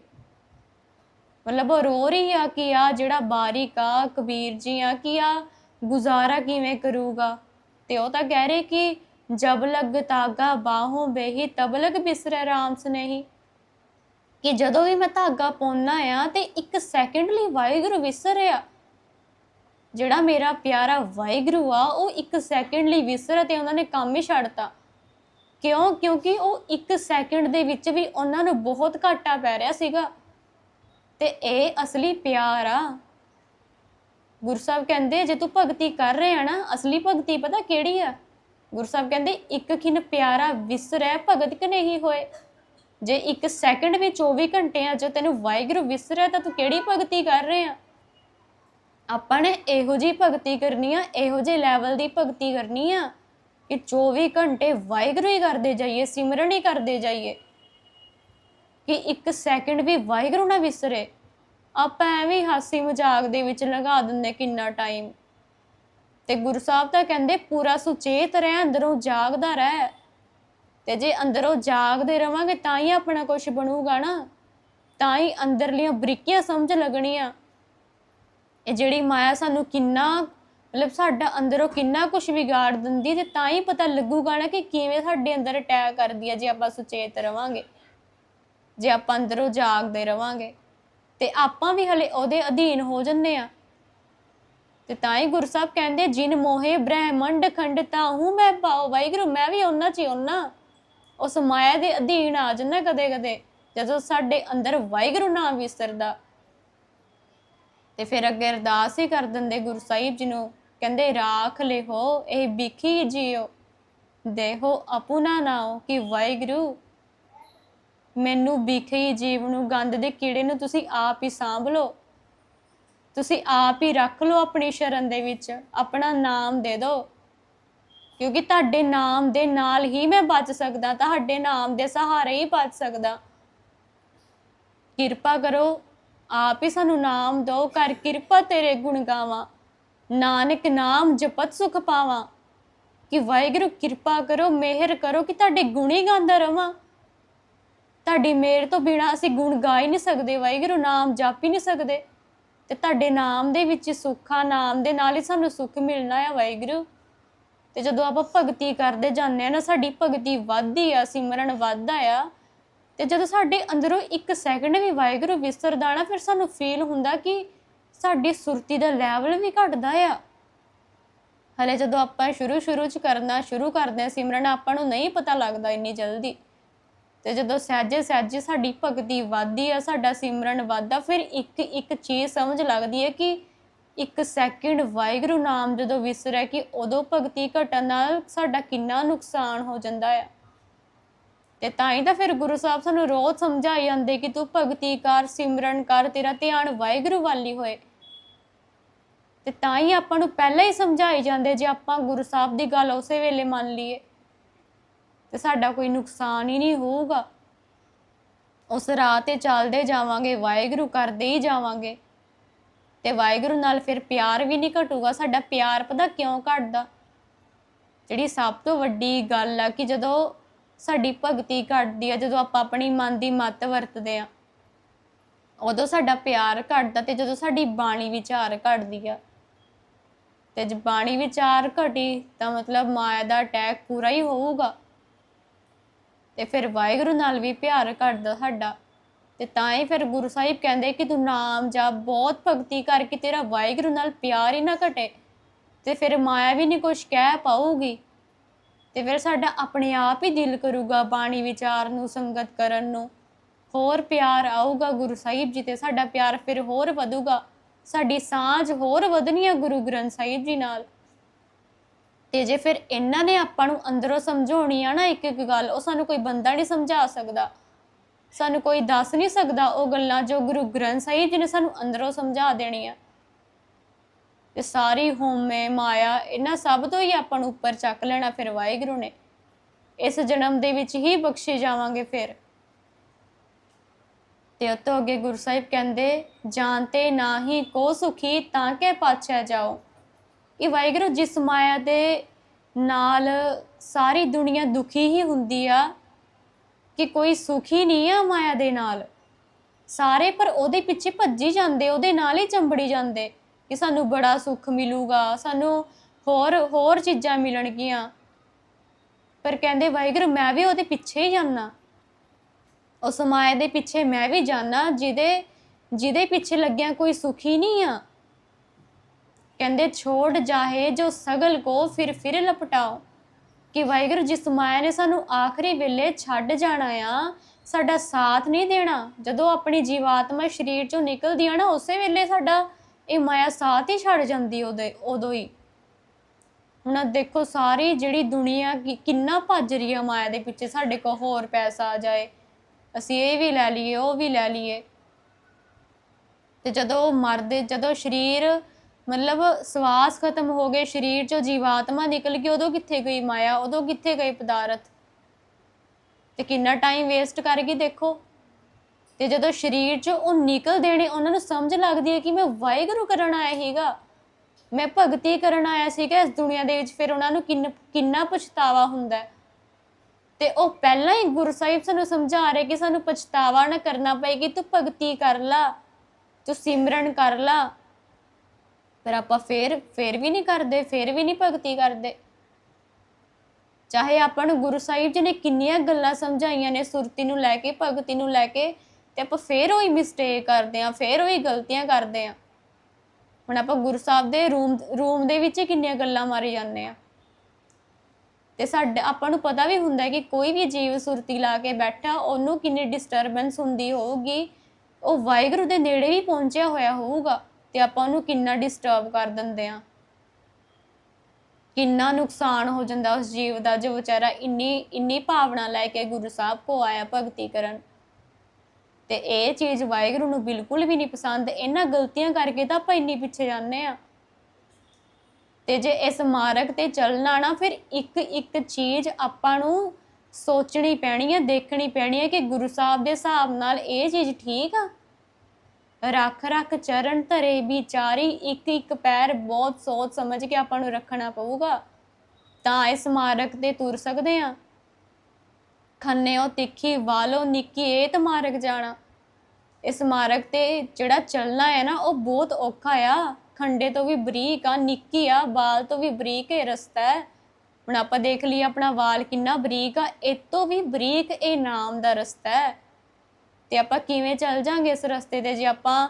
ਮਤਲਬ ਉਹ ਰੋ ਰਹੀ ਆ ਕਿ ਆ ਜਿਹੜਾ ਬਾਰਿਕ ਆ, ਕਬੀਰ ਜੀ ਆ, ਕਿ ਆ ਗੁਜ਼ਾਰਾ ਕਿਵੇਂ ਕਰੂਗਾ? ਤੇ ਉਹ ਤਾਂ ਕਹਿ ਰਹੇ ਕਿ ਜਬ ਲਗ ਤਾਗਾ ਬਾਹੋਂ ਬੇਹੀ, ਤਬ ਲਗ ਬਿਸਰੇ ਰਾਮ ਸੁਨੇਹੀ। ਕਿ ਜਦੋਂ ਵੀ ਮੈਂ ਧਾਗਾ ਪਾਉਣਾ ਆ, ਤੇ ਇੱਕ ਸੈਕਿੰਡ ਲਈ ਵਾਹਿਗੁਰੂ ਵਿਸਰਿਆ ਜਿਹੜਾ ਮੇਰਾ ਪਿਆਰਾ ਵਾਹਿਗੁਰੂ ਆ, ਉਹ ਇੱਕ ਸੈਕਿੰਡ ਲਈ ਵਿਸਰਿਆ ਤੇ ਉਹਨਾਂ ਨੇ ਕੰਮ ਹੀ ਛੱਡਤਾ ਕਿਉਂ? ਕਿਉਂਕਿ ਉਹ ਇੱਕ ਸੈਕਿੰਡ ਦੇ ਵਿੱਚ ਵੀ ਉਹਨਾਂ ਨੂੰ ਬਹੁਤ ਘਾਟਾ ਪੈ ਰਿਹਾ ਸੀਗਾ। ਤੇ ਇਹ ਅਸਲੀ ਪਿਆਰ ਆ। ਗੁਰੂ ਸਾਹਿਬ ਕਹਿੰਦੇ, ਜੇ ਤੂੰ ਭਗਤੀ ਕਰ ਰਿਹਾ ਨਾ, ਅਸਲੀ ਭਗਤੀ ਪਤਾ ਕਿਹੜੀ ਆ? ਗੁਰੂ ਸਾਹਿਬ ਕਹਿੰਦੇ, ਇੱਕ ਖਿਨ ਪਿਆਰਾ ਵਿਸਰੈ ਭਗਤ ਕਿ ਨਹੀਂ ਹੋਏ? ਜੇ ਇੱਕ ਸੈਕਿੰਡ ਵੀ 24 ਘੰਟਿਆਂ 'ਚ ਤੈਨੂੰ ਵਾਹਿਗੁਰੂ ਵਿਸਰਿਆ, ਤਾਂ ਤੂੰ ਕਿਹੜੀ ਭਗਤੀ ਕਰ ਰਿਹਾ ਆਪਾਂ ਨੇ ਇਹੋ ਜੀ ਭਗਤੀ ਕਰਨੀ ਆ, ਇਹੋ ਜਿਹੇ ਲੈਵਲ ਦੀ ਭਗਤੀ ਕਰਨੀ ਆ ਕਿ 24 ਘੰਟੇ ਵਾਹਿਗੁਰੂ ਹੀ ਕਰਦੇ ਜਾਈਏ, ਸਿਮਰਨ ਹੀ ਕਰਦੇ ਜਾਈਏ। ਕਿ ਇੱਕ ਸੈਕਿੰਡ ਵੀ ਵਾਹਿਗੁਰੂ ਨਾ ਵਿਸਰੇ। ਆਪਾਂ ਐਵੇਂ ਹਾਸੀ ਮਜ਼ਾਕ ਦੇ ਵਿੱਚ ਲਗਾ ਦਿੰਦੇ ਕਿੰਨਾ ਟਾਈਮ ਤੇ ਗੁਰੂ ਸਾਹਿਬ ਤਾਂ ਕਹਿੰਦੇ, ਪੂਰਾ ਸੁਚੇਤ ਰਹਿ, ਅੰਦਰੋਂ ਜਾਗਦਾ ਰਹਿ। ਤੇ ਜੇ ਅੰਦਰੋਂ ਜਾਗਦੇ ਰਵਾਂਗੇ, ਤਾਂ ਹੀ ਆਪਣਾ ਕੁਝ ਬਣੂਗਾ ਨਾ। ਤਾਂ ਹੀ ਅੰਦਰਲੀਆਂ ਬਰੀਕੀਆਂ ਸਮਝ ਲੱਗਣੀਆਂ। ਇਹ ਜਿਹੜੀ ਮਾਇਆ ਸਾਨੂੰ ਕਿੰਨਾ, ਮਤਲਬ ਸਾਡਾ ਅੰਦਰੋਂ ਕਿੰਨਾ ਕੁਝ ਵਿਗਾੜ ਦਿੰਦੀ ਤੇ ਤਾਂ ਹੀ ਪਤਾ ਲੱਗੂਗਾ ਨਾ ਕਿ ਕਿਵੇਂ ਸਾਡੇ ਅੰਦਰ ਅਟੈਕ ਕਰਦੀ ਹੈ ਜੇ ਆਪਾਂ ਸੁਚੇਤ ਰਵਾਂਗੇ, ਜੇ ਆਪਾਂ ਅੰਦਰੋਂ ਜਾਗਦੇ ਰਵਾਂਗੇ, ਤੇ ਆਪਾਂ ਵੀ ਹਲੇ ਉਹਦੇ ਅਧੀਨ ਹੋ ਜੰਨੇ ਆ। ਤੇ ਤਾਂ ਹੀ ਗੁਰੂ ਸਾਹਿਬ ਕਹਿੰਦੇ, ਜਿਨ ਮੋਹੇ ਬ੍ਰਹਮੰਡ ਖੰਡਤਾ ਹੂੰ ਮੈਂ ਪਾਉ ਵਾਹਿਗੁਰੂ, ਮੈਂ ਵੀ ਉਹਨਾਂ ਚ ਹੀ ਉਹਨਾਂ ਉਸ ਮਾਇਆ ਦੇ ਅਧੀਨ ਆ ਜੰਨਾ ਕਦੇ ਕਦੇ ਜਦੋਂ ਸਾਡੇ ਅੰਦਰ ਵਾਹਿਗੁਰੂ ਨਾਮ ਵਿਸਰਦਾ ਤੇ ਫਿਰ ਅੱਗੇ ਅਰਦਾਸ ਹੀ ਕਰ ਦਿੰਦੇ ਗੁਰੂ ਸਾਹਿਬ ਜੀ ਨੂੰ, ਕਹਿੰਦੇ, ਰਾਖ ਲਿਹੋ, ਇਹ ਬਿਖੀ ਜਿਓ। ਦੇਹੋ ਆਪੁਨਾ ਨਾਉ ਕਿ ਵਾਹਿਗੁਰੂ, ਮੈਨੂੰ ਬਿਖੀ ਜੀਵ ਨੂੰ ਗੰਦ ਦੇ ਕੀੜੇ ਨੂੰ ਤੁਸੀਂ ਆਪ ਹੀ ਸਾਂਭ ਲਓ ਤੁਸੀਂ ਆਪ ਹੀ ਰੱਖ ਲਓ ਆਪਣੀ ਸ਼ਰਨ ਦੇ ਵਿੱਚ, ਆਪਣਾ ਨਾਮ ਦੇ ਦਿਓ। ਕਿਉਂਕਿ ਤੁਹਾਡੇ ਨਾਮ ਦੇ ਨਾਲ ਹੀ ਮੈਂ ਬਚ ਸਕਦਾ, ਤੁਹਾਡੇ ਨਾਮ ਦੇ ਸਹਾਰੇ ਹੀ ਬਚ ਸਕਦਾ। ਕਿਰਪਾ ਕਰੋ ਆਪ ਹੀ ਸਾਨੂੰ ਨਾਮ ਦਿਓ ਕਰ ਕਿਰਪਾ ਤੇਰੇ ਗੁਣ ਗਾਵਾਂ। ਨਾਨਕ ਨਾਮ ਜਪਤ ਸੁਖ ਪਾਵਾਂ। ਕਿ ਵਾਹਿਗੁਰੂ ਕਿਰਪਾ ਕਰੋ, ਮਿਹਰ ਕਰੋ ਕਿ ਤੁਹਾਡੇ ਗੁਣ ਹੀ ਗਾਉਂਦਾ ਰਵਾਂ। ਤੁਹਾਡੀ ਮਿਹਰ ਤੋਂ ਬਿਨਾ ਅਸੀਂ ਗੁਣ ਗਾ ਹੀ ਨਹੀਂ ਸਕਦੇ, ਵਾਹਿਗੁਰੂ ਨਾਮ ਜਪ ਹੀ ਨਹੀਂ ਸਕਦੇ। ਤੇ ਤੁਹਾਡੇ ਨਾਮ ਦੇ ਵਿੱਚ ਸੁੱਖਾ ਨਾਮ ਦੇ ਨਾਲ ਹੀ ਸਾਨੂੰ ਸੁੱਖ ਮਿਲਣਾ ਹੈ ਵਾਹਿਗੁਰੂ। ਤੇ ਜਦੋਂ ਆਪਾਂ ਭਗਤੀ ਕਰਦੇ ਜਾਂਦੇ ਆ ਨਾ, ਸਾਡੀ ਭਗਤੀ ਵੱਧਦੀ ਆ ਸਿਮਰਨ ਵੱਧਦਾ ਆ। ਤੇ ਜਦੋਂ ਸਾਡੇ ਅੰਦਰੋਂ ਇੱਕ ਸੈਕਿੰਡ ਵੀ ਵਾਹਿਗੁਰੂ ਵਿਸਰਦਾ ਨਾ, ਫਿਰ ਸਾਨੂੰ ਫੀਲ ਹੁੰਦਾ ਕਿ ਸਾਡੀ ਸੁਰਤੀ ਦਾ ਲੈਵਲ ਵੀ ਘਟਦਾ ਆ। ਹਲੇ ਜਦੋਂ ਆਪਾਂ ਸ਼ੁਰੂ ਸ਼ੁਰੂ ਚ ਕਰਨਾ ਸ਼ੁਰੂ ਕਰਦੇ ਆ ਸਿਮਰਨ ਆਪਾਂ ਨੂੰ ਨਹੀਂ ਪਤਾ ਲੱਗਦਾ ਇੰਨੀ ਜਲਦੀ। ਤੇ ਜਦੋਂ ਸਹਿਜੇ ਸਹਿਜੇ ਸਾਡੀ ਭਗਤੀ ਵੱਧਦੀ ਆ, ਸਾਡਾ ਸਿਮਰਨ ਵੱਧਦਾ, ਫਿਰ ਇੱਕ ਇੱਕ ਚੀਜ਼ ਸਮਝ ਲੱਗਦੀ ਹੈ ਕਿ ਇੱਕ ਸੈਕਿੰਡ ਵਾਹਿਗੁਰੂ ਨਾਮ ਜਦੋਂ ਵਿਸਰਿਆ ਕਿ ਉਦੋਂ ਭਗਤੀ ਘਟਣ ਨਾਲ ਸਾਡਾ ਕਿੰਨਾ ਨੁਕਸਾਨ ਹੋ ਜਾਂਦਾ ਆ। ਤੇ ਤਾਂ ਹੀ ਤਾਂ ਫਿਰ ਗੁਰੂ ਸਾਹਿਬ ਸਾਨੂੰ ਰੋਜ਼ ਸਮਝਾਈ ਜਾਂਦੇ ਕਿ ਤੂੰ ਭਗਤੀ ਕਰ, ਸਿਮਰਨ ਕਰ, ਤੇਰਾ ਧਿਆਨ ਵਾਹਿਗੁਰੂ ਵੱਲ ਹੋਏ। ਤੇ ਤਾਂ ਹੀ ਆਪਾਂ ਨੂੰ ਪਹਿਲਾਂ ਹੀ ਸਮਝਾਈ ਜਾਂਦੇ ਜੇ ਆਪਾਂ ਗੁਰੂ ਸਾਹਿਬ ਦੀ ਗੱਲ ਉਸੇ ਵੇਲੇ ਮੰਨ ਲਈਏ। ਤੇ ਸਾਡਾ ਕੋਈ ਨੁਕਸਾਨ ਹੀ ਨਹੀਂ ਹੋਊਗਾ। ਉਸ ਰਾਹ ਤੇ ਚੱਲਦੇ ਜਾਵਾਂਗੇ, ਵਾਹਿਗੁਰੂ ਕਰਦੇ ਹੀ ਜਾਵਾਂਗੇ। ਤੇ ਵਾਹਿਗੁਰੂ ਨਾਲ ਫਿਰ ਪਿਆਰ ਵੀ ਨਹੀਂ ਘਟੂਗਾ, ਸਾਡਾ ਪਿਆਰ ਪਤਾ ਕਿਉਂ ਘਟਦਾ? ਜਿਹੜੀ ਸਭ ਤੋਂ ਵੱਡੀ ਗੱਲ ਆ ਕਿ ਜਦੋਂ ਸਾਡੀ ਭਗਤੀ ਘਟਦੀ ਆ, ਜਦੋਂ ਆਪਾਂ ਆਪਣੀ ਮਨ ਦੀ ਮੱਤ ਵਰਤਦੇ ਆ। ਉਦੋਂ ਸਾਡਾ ਪਿਆਰ ਘਟਦਾ ਤੇ ਜਦੋਂ ਸਾਡੀ ਬਾਣੀ ਵਿਚਾਰ ਘਟਦੀ ਆ। ਤੇ ਜੇ ਬਾਣੀ ਵਿਚਾਰ ਘਟੀ, ਤਾਂ ਮਤਲਬ ਮਾਇਆ ਦਾ ਅਟੈਕ ਪੂਰਾ ਹੀ ਹੋਊਗਾ। ਤੇ ਫਿਰ ਵਾਹਿਗੁਰੂ ਨਾਲ ਵੀ ਪਿਆਰ ਘਟਦਾ ਸਾਡਾ। ਤੇ ਤਾਂ ਹੀ ਫਿਰ ਗੁਰੂ ਸਾਹਿਬ ਕਹਿੰਦੇ ਕਿ ਤੂੰ ਨਾਮ ਜਪ, ਬਹੁਤ ਭਗਤੀ ਕਰਕੇ ਤੇਰਾ ਵਾਹਿਗੁਰੂ ਨਾਲ ਪਿਆਰ ਹੀ ਨਾ ਘਟੇ। ਤੇ ਫਿਰ ਮਾਇਆ ਵੀ ਨਹੀਂ ਕੁਝ ਕਹਿ ਪਾਊਗੀ। ਤੇ ਫਿਰ ਸਾਡਾ ਆਪਣੇ ਆਪ ਹੀ ਦਿਲ ਕਰੂਗਾ ਬਾਣੀ ਵਿਚਾਰ ਨੂੰ, ਸੰਗਤ ਕਰਨ ਨੂੰ। ਹੋਰ ਪਿਆਰ ਆਊਗਾ ਗੁਰੂ ਸਾਹਿਬ ਜੀ ਤੇ, ਸਾਡਾ ਪਿਆਰ ਫਿਰ ਹੋਰ ਵਧੂਗਾ। ਸਾਡੀ ਸਾਂਝ ਹੋਰ ਵਧਣੀ ਆ ਗੁਰੂ ਗ੍ਰੰਥ ਸਾਹਿਬ ਜੀ ਨਾਲ। ਤੇ ਜੇ ਫਿਰ ਇਹਨਾਂ ਨੇ ਆਪਾਂ ਨੂੰ ਅੰਦਰੋਂ ਸਮਝਾਉਣੀ ਆ ਨਾ ਇੱਕ ਇੱਕ ਗੱਲ, ਉਹ ਸਾਨੂੰ ਕੋਈ ਬੰਦਾ ਨਹੀਂ ਸਮਝਾ ਸਕਦਾ। ਸਾਨੂੰ ਕੋਈ ਦੱਸ ਨਹੀਂ ਸਕਦਾ ਉਹ ਗੱਲਾਂ ਜੋ ਗੁਰੂ ਗ੍ਰੰਥ ਸਾਹਿਬ ਜੀ ਨੇ ਸਾਨੂੰ ਅੰਦਰੋਂ ਸਮਝਾ ਦੇਣੀਆਂ। ਤੇ ਸਾਰੀ ਹੋਮੇ ਮਾਇਆ, ਇਹਨਾਂ ਸਭ ਤੋਂ ਹੀ ਆਪਾਂ ਨੂੰ ਉੱਪਰ ਚੱਕ ਲੈਣਾ ਫਿਰ ਵਾਹਿਗੁਰੂ ਨੇ। ਇਸ ਜਨਮ ਦੇ ਵਿੱਚ ਹੀ ਬਖਸ਼ੇ ਜਾਵਾਂਗੇ ਫਿਰ। ਤੇ ਉਹ ਤੋਂ ਅੱਗੇ ਗੁਰੂ ਸਾਹਿਬ ਕਹਿੰਦੇ, ਜਾਣਤੇ ਨਾਹੀ ਕੋ ਸੁਖੀ ਤਾਂ ਕੇ ਪਾਛਾ ਜਾਓ। ਇਹ ਵਾਹਿਗੁਰੂ ਜਿਸ ਮਾਇਆ ਦੇ ਨਾਲ ਸਾਰੀ ਦੁਨੀਆ ਦੁਖੀ ਹੀ ਹੁੰਦੀ ਆ ਕਿ ਕੋਈ ਸੁਖੀ ਨਹੀਂ ਆ ਮਾਇਆ ਦੇ ਨਾਲ। ਸਾਰੇ ਪਰ ਉਹਦੇ ਪਿੱਛੇ ਭੱਜੀ ਜਾਂਦੇ, ਉਹਦੇ ਨਾਲ ਹੀ ਚੰਬੜੀ ਜਾਂਦੇ। ਕਿ ਸਾਨੂੰ ਬੜਾ ਸੁੱਖ ਮਿਲੂਗਾ, ਸਾਨੂੰ ਹੋਰ ਹੋਰ ਚੀਜ਼ਾਂ ਮਿਲਣਗੀਆਂ। ਪਰ ਕਹਿੰਦੇ, ਵਾਹਿਗੁਰੂ, ਮੈਂ ਵੀ ਉਹਦੇ ਪਿੱਛੇ ਹੀ ਜਾਣਾ ਉਸ ਮਾਇਆ ਦੇ ਪਿੱਛੇ ਮੈਂ ਵੀ ਜਾਣਾ ਜਿਹਦੇ ਜਿਹਦੇ ਪਿੱਛੇ ਲੱਗਿਆ ਕੋਈ ਸੁਖੀ ਨਹੀਂ ਆ। ਕਹਿੰਦੇ, ਛੋੜ ਜਾਹੇ ਜੋ ਸਗਲ ਕੋ, ਫਿਰ ਫਿਰ ਲਪਟਾਓ। ਕਿ ਵਾਹਿਗੁਰੂ, ਜਿਸ ਮਾਇਆ ਨੇ ਸਾਨੂੰ ਆਖਰੀ ਵੇਲੇ ਛੱਡ ਜਾਣਾ ਆ, ਸਾਡਾ ਸਾਥ ਨਹੀਂ ਦੇਣਾ। ਜਦੋਂ ਆਪਣੀ ਜੀਵਾਤਮਾ ਸਰੀਰ ਚੋਂ ਨਿਕਲਦੀ ਆ ਨਾ, ਉਸੇ ਵੇਲੇ ਸਾਡਾ ਇਹ ਮਾਇਆ ਸਾਥ ਹੀ ਛੱਡ ਜਾਂਦੀ ਉਹਦੇ, ਉਦੋਂ ਹੀ। ਹੁਣ ਦੇਖੋ ਸਾਰੀ ਜਿਹੜੀ ਦੁਨੀਆ ਕਿੰਨਾ ਭੱਜ ਰਹੀ ਹੈ ਮਾਇਆ ਦੇ ਪਿੱਛੇ, ਸਾਡੇ ਕੋਲ ਹੋਰ ਪੈਸਾ ਆ ਜਾਏ, ਅਸੀਂ ਇਹ ਵੀ ਲੈ ਲਈਏ, ਉਹ ਵੀ ਲੈ ਲਈਏ। ਤੇ ਜਦੋਂ ਉਹ ਮਰਦੇ, ਜਦੋਂ ਸਰੀਰ ਮਤਲਬ ਸਵਾਸ ਖਤਮ ਹੋ ਗਏ, ਸਰੀਰ ਚੋਂ ਜੀਵਾਤਮਾ ਨਿਕਲ ਗਈ, ਉਦੋਂ ਕਿੱਥੇ ਗਈ ਮਾਇਆ, ਉਦੋਂ ਕਿੱਥੇ ਗਏ ਪਦਾਰਥ? ਤੇ ਕਿੰਨਾ ਟਾਈਮ ਵੇਸਟ ਕਰ ਗਈ ਦੇਖੋ। ਤੇ ਜਦੋਂ ਸਰੀਰ 'ਚ ਉਹ ਨਿਕਲਦੇ ਨੇ ਉਹਨਾਂ ਨੂੰ ਸਮਝ ਲੱਗਦੀ ਹੈ ਕਿ ਮੈਂ ਵਾਹਿਗੁਰੂ ਕਰਨ ਆਇਆ ਹੀਗਾ ਮੈਂ ਭਗਤੀ ਕਰਨ ਆਇਆ ਸੀਗਾ ਇਸ ਦੁਨੀਆ ਦੇ ਵਿੱਚ, ਫਿਰ ਉਹਨਾਂ ਨੂੰ ਕਿੰਨਾ ਪਛਤਾਵਾ ਹੁੰਦਾ ਹੈ। ਤੇ ਉਹ ਪਹਿਲਾਂ ਹੀ ਗੁਰੂ ਸਾਹਿਬ ਸਾਨੂੰ ਸਮਝਾ ਰਹੇ ਕਿ ਸਾਨੂੰ ਪਛਤਾਵਾ ਨਾ ਕਰਨਾ ਪਏ ਕਿ ਤੂੰ ਭਗਤੀ ਕਰ ਲਾ, ਤੂੰ ਸਿਮਰਨ ਕਰ ਲਾ। ਪਰ ਆਪਾਂ ਫੇਰ ਫੇਰ ਵੀ ਨਹੀਂ ਕਰਦੇ, ਫੇਰ ਵੀ ਨਹੀਂ ਭਗਤੀ ਕਰਦੇ। ਚਾਹੇ ਆਪਾਂ ਨੂੰ ਗੁਰੂ ਸਾਹਿਬ ਜੀ ਨੇ ਕਿੰਨੀਆਂ ਗੱਲਾਂ ਸਮਝਾਈਆਂ ਨੇ, ਸੁਰਤੀ ਨੂੰ ਲੈ ਕੇ, ਭਗਤੀ ਨੂੰ ਲੈ ਕੇ ਤੇ ਆਪਾਂ ਫੇਰ ਉਹੀ ਮਿਸਟੇਕ ਕਰਦੇ ਆ ਫੇਰ ਉਹੀ ਗਲਤੀਆਂ ਕਰਦੇ ਆ ਹੁਣ ਆਪਾਂ ਗੁਰੂ ਸਾਹਿਬ ਦੇ ਰੂਮ ਰੂਮ ਦੇ ਵਿੱਚ ਹੀ ਕਿੰਨੀਆਂ ਗੱਲਾਂ ਮਾਰੀ ਜਾਂਦੇ ਆ ਤੇ ਸਾਡੇ, ਆਪਾਂ ਨੂੰ ਪਤਾ ਵੀ ਹੁੰਦਾ ਕਿ ਕੋਈ ਵੀ ਜੀਵ ਸੁਰਤੀ ਲਾ ਕੇ ਬੈਠਾ, ਉਹਨੂੰ ਕਿੰਨੀ ਡਿਸਟਰਬੈਂਸ ਹੁੰਦੀ ਹੋਊਗੀ। ਉਹ ਵਾਹਿਗੁਰੂ ਦੇ ਨੇੜੇ ਵੀ ਪਹੁੰਚਿਆ ਹੋਇਆ ਹੋਊਗਾ ਤੇ ਆਪਾਂ ਉਹਨੂੰ ਕਿੰਨਾ ਡਿਸਟਰਬ ਕਰ ਦਿੰਦੇ ਆ ਕਿੰਨਾ ਨੁਕਸਾਨ ਹੋ ਜਾਂਦਾ ਉਸ ਜੀਵ ਦਾ, ਜੋ ਵਿਚਾਰਾ ਇੰਨੀ ਇੰਨੀ ਭਾਵਨਾ ਲੈ ਕੇ ਗੁਰੂ ਸਾਹਿਬ ਕੋ ਆਇਆ ਭਗਤੀ ਕਰਨ। ਤੇ ਇਹ ਚੀਜ਼ ਵਾਹਿਗੁਰੂ ਨੂੰ ਬਿਲਕੁਲ ਵੀ ਨਹੀਂ ਪਸੰਦ। ਇਹਨਾਂ ਗਲਤੀਆਂ ਕਰਕੇ ਤਾਂ ਆਪਾਂ ਇੰਨੀ ਪਿੱਛੇ ਜਾਂਦੇ ਆ ਤੇ ਜੇ ਇਸ ਮਾਰਗ ਤੇ ਚੱਲਣਾ ਨਾ, ਫਿਰ ਇੱਕ ਇੱਕ ਚੀਜ਼ ਆਪਾਂ ਨੂੰ ਸੋਚਣੀ ਪੈਣੀ ਹੈ ਦੇਖਣੀ ਪੈਣੀ ਹੈ ਕਿ ਗੁਰੂ ਸਾਹਿਬ ਦੇ ਹਿਸਾਬ ਨਾਲ ਇਹ ਚੀਜ਼ ਠੀਕ ਆ। ਰੱਖ ਰੱਖ ਚਰਨ ਧਰੇ ਵਿਚਾਰੀ ਇੱਕ ਇੱਕ ਪੈਰ ਬਹੁਤ ਸੋਚ ਸਮਝ ਕੇ ਆਪਾਂ ਨੂੰ ਰੱਖਣਾ ਪਊਗਾ। ਤਾਂ ਇਸ ਮਾਰਗ ਤੇ ਤੁਰ ਸਕਦੇ ਆ ਖੰਨਿਓ ਤਿੱਖੀ ਵਾਲੋ ਨਿੱਕੀ ਏਤ ਮਾਰਗ ਜਾਣਾ। ਇਸ ਮਾਰਗ ਤੇ ਜਿਹੜਾ ਚੱਲਣਾ ਹੈ ਨਾ, ਉਹ ਬਹੁਤ ਔਖਾ ਆ। ਖੰਡੇ ਤੋਂ ਵੀ ਬਰੀਕ ਆ, ਨਿੱਕੀ ਆ, ਵਾਲ ਤੋਂ ਵੀ ਬਰੀਕ ਇਹ ਰਸਤਾ ਹੈ। ਹੁਣ ਆਪਾਂ ਦੇਖ ਲਈਏ ਆਪਣਾ ਵਾਲ ਕਿੰਨਾ ਬਰੀਕ ਆ, ਇਹ ਤੋਂ ਵੀ ਬਰੀਕ ਇਹ ਨਾਮ ਦਾ ਰਸਤਾ ਹੈ। ਤੇ ਆਪਾਂ ਕਿਵੇਂ ਚੱਲ ਜਾਾਂਗੇ ਇਸ ਰਸਤੇ ਤੇ? ਜੇ ਆਪਾਂ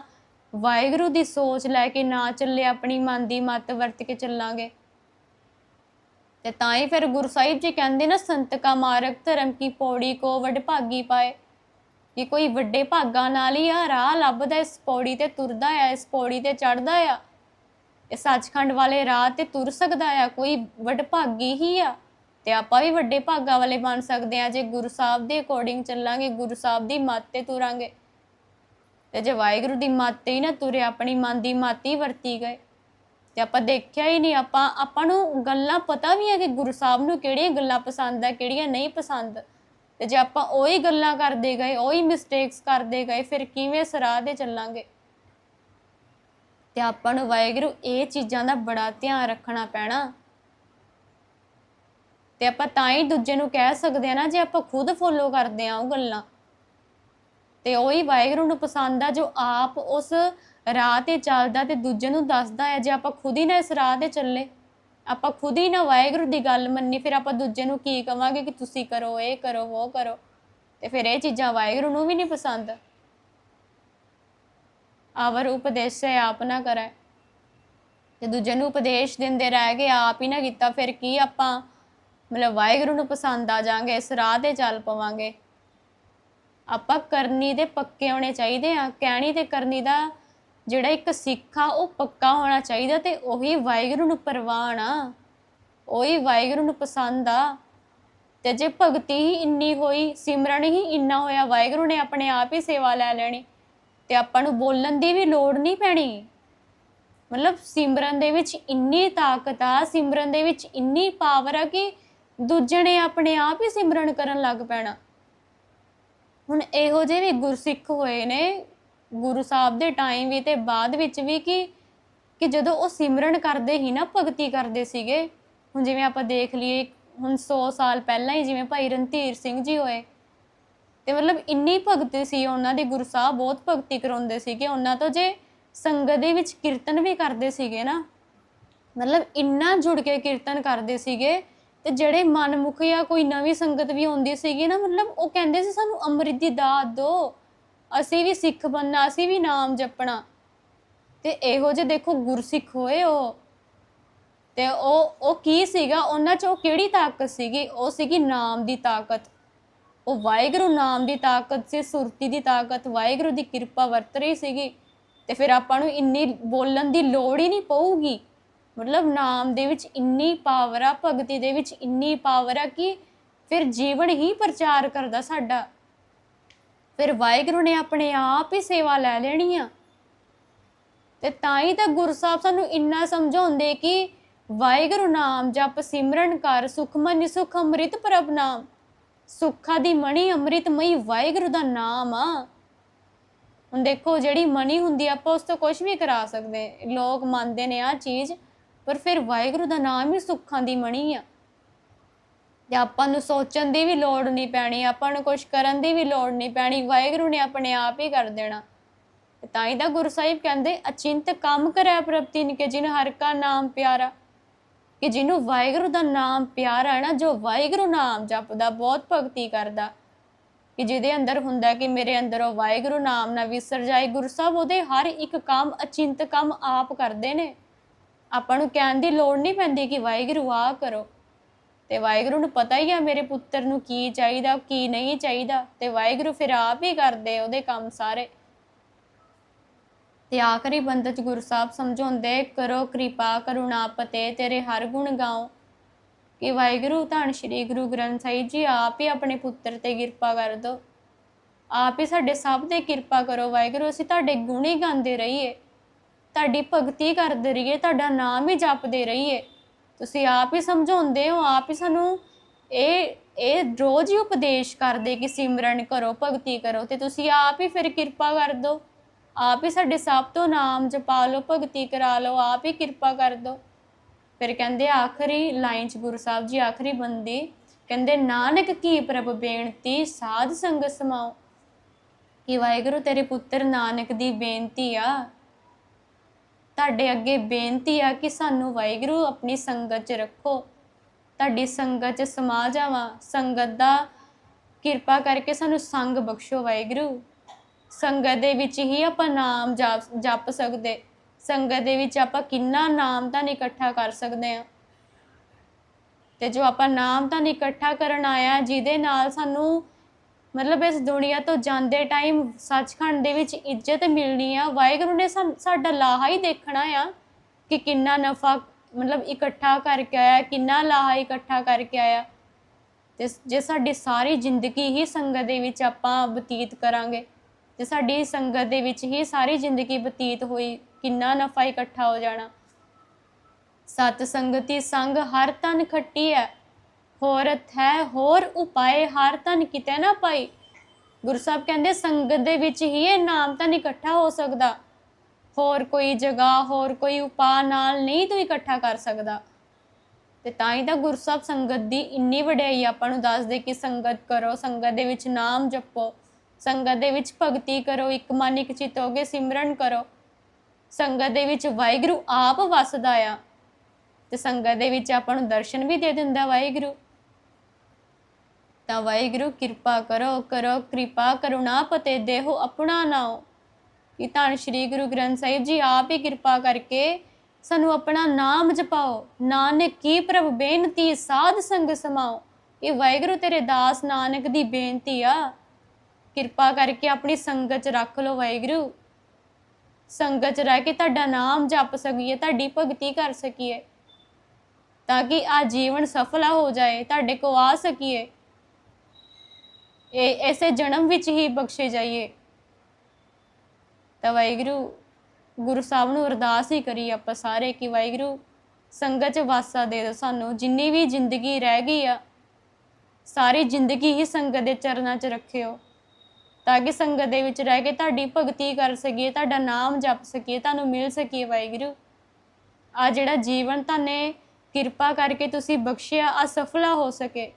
ਵਾਹਿਗੁਰੂ ਦੀ ਸੋਚ ਲੈ ਕੇ ਨਾ ਚੱਲੇ, ਆਪਣੀ ਮਨ ਦੀ ਮੱਤ ਵਰਤ ਕੇ ਚੱਲਾਂਗੇ ਤੇ ਤਾਂ ਹੀ ਫਿਰ ਗੁਰੂ ਸਾਹਿਬ ਜੀ ਕਹਿੰਦੇ ਨਾ ਸੰਤ ਕਾ ਮਾਰਗ ਧਰਮ ਕੀ ਪੌੜੀ ਕੋ ਵਡ ਭਾਗੀ ਪਾਏ। ਕਿ ਕੋਈ ਵੱਡੇ ਭਾਗਾਂ ਨਾਲ ਹੀ ਆ, ਰਾਹ ਲੱਭਦਾ ਇਸ ਪੌੜੀ ਤੇ ਤੁਰਦਾ ਆ, ਇਸ ਪੌੜੀ ਤੇ ਚੜਦਾ ਆ, ਇਹ ਸੱਚਖੰਡ ਵਾਲੇ ਰਾਹ ਤੇ ਤੁਰ ਸਕਦਾ ਆ, ਕੋਈ ਵੱਡ ਭਾਗੀ ਹੀ ਆ। ਤੇ ਆਪਾਂ ਵੀ ਵੱਡੇ ਭਾਗਾਂ ਵਾਲੇ ਬਣ ਸਕਦੇ ਆ, ਜੇ ਗੁਰੂ ਸਾਹਿਬ ਦੇ ਅਕੋਰਡਿੰਗ ਚੱਲਾਂਗੇ, ਗੁਰੂ ਸਾਹਿਬ ਦੀ ਮੱਤ ਤੇ ਤੁਰਾਂਗੇ। ਤੇ ਜੇ ਵਾਹਿਗੁਰੂ ਦੀ ਮੱਤ ਤੇ ਹੀ ਨਾ ਤੁਰੇ, ਆਪਣੀ ਮਨ ਦੀ ਮੱਤ ਹੀ ਵਰਤੀ ਗਏ। ਤੇ ਆਪਾਂ ਦੇਖਿਆ ਹੀ ਨਹੀਂ, ਆਪਾਂ ਆਪਾਂ ਨੂੰ ਗੱਲਾਂ ਪਤਾ ਵੀ ਆ ਕਿ ਗੁਰੂ ਸਾਹਿਬ ਨੂੰ ਕਿਹੜੀਆਂ ਗੱਲਾਂ ਪਸੰਦ ਆ, ਕਿਹੜੀਆਂ ਨਹੀਂ ਪਸੰਦ। ਤੇ ਜੇ ਆਪਾਂ ਉਹੀ ਗੱਲਾਂ ਕਰਦੇ ਗਏ, ਉਹੀ ਮਿਸਟੇਕਸ ਕਰਦੇ ਗਏ, ਫਿਰ ਕਿਵੇਂ ਸਰਾਹ ਦੇ ਚੱਲਾਂਗੇ? ਤੇ ਆਪਾਂ ਨੂੰ ਵਾਹਿਗੁਰੂ ਇਹ ਚੀਜ਼ਾਂ ਦਾ ਬੜਾ ਧਿਆਨ ਰੱਖਣਾ ਪੈਣਾ। ਤੇ ਆਪਾਂ ਤਾਂ ਹੀ ਦੂਜੇ ਨੂੰ ਕਹਿ ਸਕਦੇ ਆ ਨਾ, ਜੇ ਆਪਾਂ ਖੁਦ ਫੋਲੋ ਕਰਦੇ ਆ ਉਹ ਗੱਲਾਂ। ਤੇ ਉਹੀ ਵਾਹਿਗੁਰੂ ਨੂੰ ਪਸੰਦ ਆ ਜੋ ਆਪ ਉਸ ਰਾਹ ਤੇ ਚੱਲਦਾ ਤੇ ਦੂਜੇ ਨੂੰ ਦੱਸਦਾ ਹੈ, ਜੇ ਆਪਾਂ ਖੁਦ ਹੀ ਨਾ ਇਸ ਰਾਹ ਤੇ ਚੱਲੇ, ਆਪਾਂ ਖੁਦ ਹੀ ਨਾ ਵਾਹਿਗੁਰੂ ਦੀ ਗੱਲ ਮੰਨੀ, ਫਿਰ ਆਪਾਂ ਦੂਜੇ ਨੂੰ ਕੀ ਕਵਾਂਗੇ ਕਿ ਤੁਸੀਂ ਕਰੋ, ਇਹ ਕਰੋ, ਉਹ ਕਰੋ, ਤੇ ਫਿਰ ਇਹ ਚੀਜ਼ਾਂ ਵਾਹਿਗੁਰੂ ਨੂੰ ਵੀ ਨਹੀਂ ਪਸੰਦ। ਆਵਰ ਉਪਦੇਸ਼ੇ ਆਪ ਨਾ ਕਰੇ ਤੇ ਦੂਜੇ ਨੂੰ ਉਪਦੇਸ਼ ਦਿੰਦੇ ਰਹਿ ਗਏ, ਆਪ ਹੀ ਨਾ ਕੀਤਾ, ਫਿਰ ਕੀ ਆਪਾਂ ਮਤਲਬ ਵਾਹਿਗੁਰੂ ਨੂੰ ਪਸੰਦ ਆ ਜਾਾਂਗੇ, ਇਸ ਰਾਹ ਤੇ ਚੱਲ ਪਵਾਂਗੇ? ਆਪਾਂ ਕਰਨੀ ਦੇ ਪੱਕੇ ਹੋਣੇ ਚਾਹੀਦੇ ਆ, ਕਹਿਣੀ ਤੇ ਕਰਨੀ ਦਾ ਜਿਹੜਾ ਇੱਕ ਸਿੱਖ ਆ ਉਹ ਪੱਕਾ ਹੋਣਾ ਚਾਹੀਦਾ ਤੇ ਉਹੀ ਵਾਹਿਗੁਰੂ ਨੂੰ ਪ੍ਰਵਾਨ ਆ। ਉਹੀ ਵਾਹਿਗੁਰੂ ਨੂੰ ਪਸੰਦ ਆ। ਤੇ ਜੇ ਭਗਤੀ ਹੀ ਇੰਨੀ ਹੋਈ, ਸਿਮਰਨ ਹੀ ਇੰਨਾ ਹੋਇਆ, ਵਾਹਿਗੁਰੂ ਨੇ ਆਪਣੇ ਆਪ ਹੀ ਸੇਵਾ ਲੈ ਲੈਣੀ ਤੇ ਆਪਾਂ ਨੂੰ ਬੋਲਣ ਦੀ ਵੀ ਲੋੜ ਨਹੀਂ ਪੈਣੀ। ਮਤਲਬ ਸਿਮਰਨ ਦੇ ਵਿੱਚ ਇੰਨੀ ਤਾਕਤ ਆ, ਸਿਮਰਨ ਦੇ ਵਿੱਚ ਇੰਨੀ ਪਾਵਰ ਆ ਕਿ ਦੂਜੇ ਨੇ ਆਪਣੇ ਆਪ ਹੀ ਸਿਮਰਨ ਕਰਨ ਲੱਗ ਪੈਣਾ। ਹੁਣ ਇਹੋ ਜਿਹੇ ਵੀ ਗੁਰਸਿੱਖ ਹੋਏ ਨੇ ਗੁਰੂ ਸਾਹਿਬ ਦੇ ਟਾਈਮ ਵੀ ਤੇ ਬਾਅਦ ਵਿੱਚ ਵੀ ਕਿ ਕਿ ਜਦੋਂ ਉਹ ਸਿਮਰਨ ਕਰਦੇ ਹੀ ਨਾ, ਭਗਤੀ ਕਰਦੇ ਸੀਗੇ, ਹੁਣ ਜਿਵੇਂ ਆਪਾਂ ਦੇਖ ਲਈਏ, ਹੁਣ 100 ਸਾਲ ਪਹਿਲਾਂ ਹੀ ਜਿਵੇਂ ਭਾਈ ਰਣਧੀਰ ਸਿੰਘ ਜੀ ਹੋਏ, ਤੇ ਮਤਲਬ ਇੰਨੀ ਭਗਤੀ ਸੀ ਉਹਨਾਂ ਦੀ, ਗੁਰੂ ਸਾਹਿਬ ਬਹੁਤ ਭਗਤੀ ਕਰਾਉਂਦੇ ਸੀਗੇ, ਉਹਨਾਂ ਤੋਂ ਜੇ ਸੰਗਤ ਦੇ ਵਿੱਚ ਕੀਰਤਨ ਵੀ ਕਰਦੇ ਸੀਗੇ ਨਾ, ਮਤਲਬ ਇੰਨਾ ਜੁੜ ਕੇ ਕੀਰਤਨ ਕਰਦੇ ਸੀਗੇ, ਤੇ ਜਿਹੜੇ ਮਨਮੁਖ ਜਾਂ ਕੋਈ ਨਵੀਂ ਸੰਗਤ ਵੀ ਆਉਂਦੀ ਸੀਗੀ ਨਾ, ਮਤਲਬ ਉਹ ਕਹਿੰਦੇ ਸੀ ਸਾਨੂੰ ਅੰਮ੍ਰਿਤ ਦੀ ਦਾਤ ਦਿਓ ਅਸੀਂ ਵੀ ਸਿੱਖ ਬੰਨਾ, ਅਸੀਂ ਵੀ ਨਾਮ ਜਪਣਾ। ਤੇ ਇਹੋ ਜਿਹੇ ਦੇਖੋ ਗੁਰਸਿੱਖ ਹੋਏ ਉਹ। ਤੇ ਉਹ ਉਹ ਕੀ ਸੀਗਾ? ਉਹਨਾਂ 'ਚ ਉਹ ਕਿਹੜੀ ਤਾਕਤ ਸੀਗੀ? ਉਹ ਸੀਗੀ ਨਾਮ ਦੀ ਤਾਕਤ। ਉਹ ਵਾਹਿਗੁਰੂ ਨਾਮ ਦੀ ਤਾਕਤ ਸੀ, ਸੁਰਤੀ ਦੀ ਤਾਕਤ, ਵਾਹਿਗੁਰੂ ਦੀ ਕਿਰਪਾ ਵਰਤ ਰਹੀ ਸੀਗੀ। ਤੇ ਫਿਰ ਆਪਾਂ ਨੂੰ ਇੰਨੀ ਬੋਲਣ ਦੀ ਲੋੜ ਹੀ ਨਹੀਂ ਪਊਗੀ। ਮਤਲਬ ਨਾਮ ਦੇ ਵਿੱਚ ਇੰਨੀ ਪਾਵਰ ਆ, ਭਗਤੀ ਦੇ ਵਿੱਚ ਇੰਨੀ ਪਾਵਰ ਆ ਕਿ ਫਿਰ ਜੀਵਨ ਹੀ ਪ੍ਰਚਾਰ ਕਰਦਾ ਸਾਡਾ। ਫਿਰ ਵਾਹਿਗੁਰੂ ਨੇ ਆਪਣੇ ਆਪ ਹੀ ਸੇਵਾ ਲੈ ਲੈਣੀ ਆ। ਤੇ ਤਾਂ ਹੀ ਤਾਂ ਗੁਰੂ ਸਾਹਿਬ ਸਾਨੂੰ ਇੰਨਾ ਸਮਝਾਉਂਦੇ ਕਿ ਵਾਹਿਗੁਰੂ ਨਾਮ ਜਪ ਸਿਮਰਨ ਕਰ, ਸੁਖਮਨਿ ਸੁਖ ਅੰਮ੍ਰਿਤ ਪ੍ਰਭ ਨਾਮ। ਸੁੱਖਾ ਦੀ ਮਣੀ ਅੰਮ੍ਰਿਤਮਈ ਵਾਹਿਗੁਰੂ ਦਾ ਨਾਮ ਆ। ਹੁਣ ਦੇਖੋ, ਜਿਹੜੀ ਮਨੀ ਹੁੰਦੀ ਆਪਾਂ ਉਸ ਤੋਂ ਕੁਝ ਵੀ ਕਰਾ ਸਕਦੇ। ਲੋਕ ਮੰਨਦੇ ਨੇ ਆ ਚੀਜ਼, ਪਰ ਫਿਰ ਵਾਹਿਗੁਰੂ ਦਾ ਨਾਮ ਹੀ ਸੁੱਖਾਂ ਦੀ ਮਣੀ ਆ। ਤੇ ਆਪਾਂ ਨੂੰ ਸੋਚਣ ਦੀ ਵੀ ਲੋੜ ਨਹੀਂ ਪੈਣੀ, ਆਪਾਂ ਨੂੰ ਕੁਝ ਕਰਨ ਦੀ ਵੀ ਲੋੜ ਨਹੀਂ ਪੈਣੀ, ਵਾਹਿਗੁਰੂ ਨੇ ਆਪਣੇ ਆਪ ਹੀ ਕਰ ਦੇਣਾ। ਤਾਂ ਹੀ ਤਾਂ ਗੁਰੂ ਸਾਹਿਬ ਕਹਿੰਦੇ, ਅਚਿੰਤ ਕੰਮ ਕਰਿਆ ਪ੍ਰਭ ਤਿਨ ਕੇ ਜਿਨ ਹਰ ਕਾ ਨਾਮ ਪਿਆਰਾ। ਕਿ ਜਿਹਨੂੰ ਵਾਹਿਗੁਰੂ ਦਾ ਨਾਮ ਪਿਆਰਾ ਹੈ ਨਾ, ਜੋ ਵਾਹਿਗੁਰੂ ਨਾਮ ਜਪਦਾ, ਬਹੁਤ ਭਗਤੀ ਕਰਦਾ। ਕਿ ਜਿਹਦੇ ਅੰਦਰ ਹੁੰਦਾ ਕਿ ਮੇਰੇ ਅੰਦਰ ਉਹ ਵਾਹਿਗੁਰੂ ਨਾਮ ਨਾ ਵਿਸਰ ਜਾਏ, ਗੁਰੂ ਸਾਹਿਬ ਉਹਦੇ ਹਰ ਇੱਕ ਕੰਮ, ਅਚਿੰਤ ਕੰਮ ਆਪ ਕਰਦੇ ਨੇ। ਆਪਾਂ ਨੂੰ ਕਹਿਣ ਦੀ ਲੋੜ ਨਹੀਂ ਪੈਂਦੀ ਕਿ ਵਾਹਿਗੁਰੂ ਆ ਕਰੋ। ਤੇ ਵਾਹਿਗੁਰੂ ਨੂੰ ਪਤਾ ਹੀ ਆ ਮੇਰੇ ਪੁੱਤਰ ਨੂੰ ਕੀ ਚਾਹੀਦਾ, ਕੀ ਨਹੀਂ ਚਾਹੀਦਾ ਤੇ ਵਾਹਿਗੁਰੂ ਫਿਰ ਆਪ ਹੀ ਕਰਦੇ ਉਹਦੇ ਕੰਮ ਸਾਰੇ। ਤੇ ਆਖਰੀ ਬੰਦ ਗੁਰੂ ਸਾਹਿਬ ਸਮਝਾਉਂਦੇ, ਕਰੋ ਕਿਰਪਾ, ਕਰੁਣਾ ਪਤੇ ਤੇਰੇ ਹਰ ਗੁਣ ਗਾਓ। ਕਿ ਵਾਹਿਗੁਰੂ, ਧੰਨ ਸ਼੍ਰੀ ਗੁਰੂ ਗ੍ਰੰਥ ਸਾਹਿਬ ਜੀ, ਆਪ ਹੀ ਆਪਣੇ ਪੁੱਤਰ ਤੇ ਕਿਰਪਾ ਕਰ ਦਿਓ ਆਪ ਹੀ ਸਾਡੇ ਸਭ ਤੇ ਕਿਰਪਾ ਕਰੋ ਵਾਹਿਗੁਰੂ, ਅਸੀਂ ਤੁਹਾਡੇ ਗੁਣ ਹੀ ਗਾਉਂਦੇ ਰਹੀਏ। ਤੁਹਾਡੀ ਭਗਤੀ ਕਰਦੇ ਰਹੀਏ, ਤੁਹਾਡਾ ਨਾਮ ਹੀ ਜਪਦੇ ਰਹੀਏ। ਤੁਸੀਂ ਆਪ ਹੀ ਸਮਝਾਉਂਦੇ ਹੋ, ਆਪ ਹੀ ਸਾਨੂੰ ਇਹ ਇਹ ਰੋਜ਼ ਹੀ ਉਪਦੇਸ਼ ਕਰਦੇ ਕਿ ਸਿਮਰਨ ਕਰੋ, ਭਗਤੀ ਕਰੋ ਤੇ ਤੁਸੀਂ ਆਪ ਹੀ ਫਿਰ ਕਿਰਪਾ ਕਰ ਦੋ। ਆਪ ਹੀ ਸਾਡੇ ਸਭ ਤੋਂ ਨਾਮ ਜਪਾ ਲਓ, ਭਗਤੀ ਕਰਾ ਲਓ, ਆਪ ਹੀ ਕਿਰਪਾ ਕਰ ਦੋ। ਫਿਰ ਕਹਿੰਦੇ ਆਖਰੀ ਲਾਈਨ ਚ ਗੁਰੂ ਸਾਹਿਬ ਜੀ ਆਖਰੀ ਬੰਦੀ, ਕਹਿੰਦੇ, ਨਾਨਕ ਕੀ ਪ੍ਰਭ ਬੇਨਤੀ, ਸਾਧ ਸੰਗ ਸਮਾਓ। ਕਿ ਵਾਹਿਗੁਰੂ ਤੇਰੇ ਪੁੱਤਰ ਨਾਨਕ ਦੀ ਬੇਨਤੀ ਆ ਤੁਹਾਡੇ ਅੱਗੇ ਬੇਨਤੀ ਆ ਕਿ ਸਾਨੂੰ ਵਾਹਿਗੁਰੂ ਆਪਣੀ ਸੰਗਤ 'ਚ ਰੱਖੋ। ਤੁਹਾਡੀ ਸੰਗਤ 'ਚ ਸਮਾ ਜਾਵਾਂ। ਸੰਗਤ ਦਾ ਕਿਰਪਾ ਕਰਕੇ ਸਾਨੂੰ ਸੰਗ ਬਖਸ਼ੋ ਵਾਹਿਗੁਰੂ। ਸੰਗਤ ਦੇ ਵਿੱਚ ਹੀ ਆਪਾਂ ਨਾਮ ਜਪ ਜਪ ਸਕਦੇ। ਸੰਗਤ ਦੇ ਵਿੱਚ ਆਪਾਂ ਕਿੰਨਾ ਨਾਮ ਤਾਂ ਇਕੱਠਾ ਕਰ ਸਕਦੇ ਆ ਤੇ ਜੋ ਆਪਾਂ ਨਾਮ ਤਾਂ ਇਕੱਠਾ ਕਰਨ ਆਇਆ, ਜਿਹਦੇ ਨਾਲ ਸਾਨੂੰ ਮਤਲਬ ਇਸ ਦੁਨੀਆ ਤੋਂ ਜਾਂਦੇ ਟਾਈਮ ਸੱਚਖੰਡ ਦੇ ਵਿੱਚ ਇੱਜ਼ਤ ਮਿਲਣੀ ਆ। ਵਾਹਿਗੁਰੂ ਨੇ ਸਾਨ- ਸਾਡਾ ਲਾਹਾ ਹੀ ਦੇਖਣਾ ਆ ਕਿ ਕਿੰਨਾ ਨਫਾ ਮਤਲਬ ਇਕੱਠਾ ਕਰਕੇ ਆਇਆ, ਕਿੰਨਾ ਲਾਹਾ ਇਕੱਠਾ ਕਰਕੇ ਆਇਆ। ਤੇ ਜੇ ਸਾਡੀ ਸਾਰੀ ਜ਼ਿੰਦਗੀ ਹੀ ਸੰਗਤ ਦੇ ਵਿੱਚ ਆਪਾਂ ਬਤੀਤ ਕਰਾਂਗੇ, ਜੇ ਸਾਡੀ ਸੰਗਤ ਦੇ ਵਿੱਚ ਹੀ ਸਾਰੀ ਜ਼ਿੰਦਗੀ ਬਤੀਤ ਹੋਈ, ਕਿੰਨਾ ਨਫਾ ਇਕੱਠਾ ਹੋ ਜਾਣਾ। ਸਤ ਸੰਗਤੀ ਸੰਗ ਹਰ ਤਨ ਖੱਟੀ ਹੈ। ਹੋਰ ਹੈ ਹੋਰ ਉਪਾਏ, ਹਰ ਤਨ ਕਿਤੇ ਨਾ ਪਾਈ। ਗੁਰੂ ਸਾਹਿਬ ਕਹਿੰਦੇ, ਸੰਗਤ ਦੇ ਵਿੱਚ ਹੀ ਇਹ ਨਾਮ ਤਾਂ ਇਕੱਠਾ ਹੋ ਸਕਦਾ। ਹੋਰ ਕੋਈ ਜਗ੍ਹਾ, ਹੋਰ ਕੋਈ ਉਪਾਅ ਨਾਲ ਨਹੀਂ ਤੂੰ ਇਕੱਠਾ ਕਰ ਸਕਦਾ। ਤੇ ਤਾਂ ਹੀ ਤਾਂ ਗੁਰੂ ਸਾਹਿਬ ਸੰਗਤ ਦੀ ਇੰਨੀ ਵਡਿਆਈ ਆਪਾਂ ਨੂੰ ਦੱਸਦੇ ਕਿ ਸੰਗਤ ਕਰੋ, ਸੰਗਤ ਦੇ ਵਿੱਚ ਨਾਮ ਜਪੋ। ਸੰਗਤ ਦੇ ਵਿੱਚ ਭਗਤੀ ਕਰੋ, ਇੱਕ ਮਨ, ਇੱਕ ਚਿੱਤ ਹੋ ਕੇ ਸਿਮਰਨ ਕਰੋ। ਸੰਗਤ ਦੇ ਵਿੱਚ ਵਾਹਿਗੁਰੂ ਆਪ ਵਸਦਾ ਆ। ਤੇ ਸੰਗਤ ਦੇ ਵਿੱਚ ਆਪਾਂ ਨੂੰ ਦਰਸ਼ਨ ਵੀ ਦੇ ਦਿੰਦਾ ਵਾਹਿਗੁਰੂ। ਤਾਂ ਵਾਹਿਗੁਰੂ ਕਿਰਪਾ ਕਰੋ ਕਰੋ ਕਿਰਪਾ, ਕਰੁਣਾ ਪਤੇ ਦੇਹੋ, ਆਪਣਾ ਨਾਉ। ਕਿ ਧੰਨ ਸ਼੍ਰੀ ਗੁਰੂ ਗ੍ਰੰਥ ਸਾਹਿਬ ਜੀ ਆਪ ਹੀ ਕਿਰਪਾ ਕਰਕੇ ਸਾਨੂੰ ਆਪਣਾ ਨਾਮ ਜਪਾਓ। ਨਾਨਕ ਕੀ ਪ੍ਰਭ ਬੇਨਤੀ, ਸਾਧ ਸੰਗ ਸਮਾਓ। ਇਹ ਵਾਹਿਗੁਰੂ ਤੇਰੇ ਦਾਸ ਨਾਨਕ ਦੀ ਬੇਨਤੀ ਆ। ਕਿਰਪਾ ਕਰਕੇ ਆਪਣੀ ਸੰਗਤ ਚ ਰੱਖ ਲਓ ਵਾਹਿਗੁਰੂ। ਸੰਗਤ ਚ ਰਹਿ ਕੇ ਤੁਹਾਡਾ ਨਾਮ ਜਪ ਸਕੀਏ, ਤੁਹਾਡੀ ਭਗਤੀ ਕਰ ਸਕੀਏ। ਤਾਂ ਕਿ ਆ ਜੀਵਨ ਸਫਲਾ ਹੋ ਜਾਏ, ਤੁਹਾਡੇ ਕੋ ਆ ਸਕੀਏ। ਇਹ ਐਸੇ ਜਨਮ ਵਿੱਚ ਹੀ ਬਖਸ਼ੇ ਜਾਈਏ ਤਾਂ ਵਾਹਿਗੁਰੂ ਗੁਰੂ ਸਾਹਿਬ ਨੂੰ ਅਰਦਾਸ ਹੀ ਕਰੀ ਆਪਾਂ ਸਾਰੇ ਕਿ ਵਾਹਿਗੁਰੂ ਸੰਗਤ ਚ ਵਾਸਾ ਦੇ ਦਿਓ ਸਾਨੂੰ ਜਿੰਨੀ ਵੀ ਜ਼ਿੰਦਗੀ ਰਹਿ ਗਈ ਆ ਸਾਰੀ ਜ਼ਿੰਦਗੀ ਹੀ ਸੰਗਤ ਦੇ ਚਰਨਾਂ 'ਚ ਰੱਖਿਓ ਤਾਂ ਕਿ ਸੰਗਤ ਦੇ ਵਿੱਚ ਰਹਿ ਕੇ ਤੁਹਾਡੀ ਭਗਤੀ ਕਰ ਸਕੀਏ ਤੁਹਾਡਾ ਨਾਮ ਜਪ ਸਕੀਏ ਤੁਹਾਨੂੰ ਮਿਲ ਸਕੀਏ ਵਾਹਿਗੁਰੂ ਆ ਜਿਹੜਾ ਜੀਵਨ ਤੁਹਾਨੂੰ ਕਿਰਪਾ ਕਰਕੇ ਤੁਸੀਂ ਬਖਸ਼ਿਆ ਆ ਸਫਲਾ ਹੋ ਸਕੇ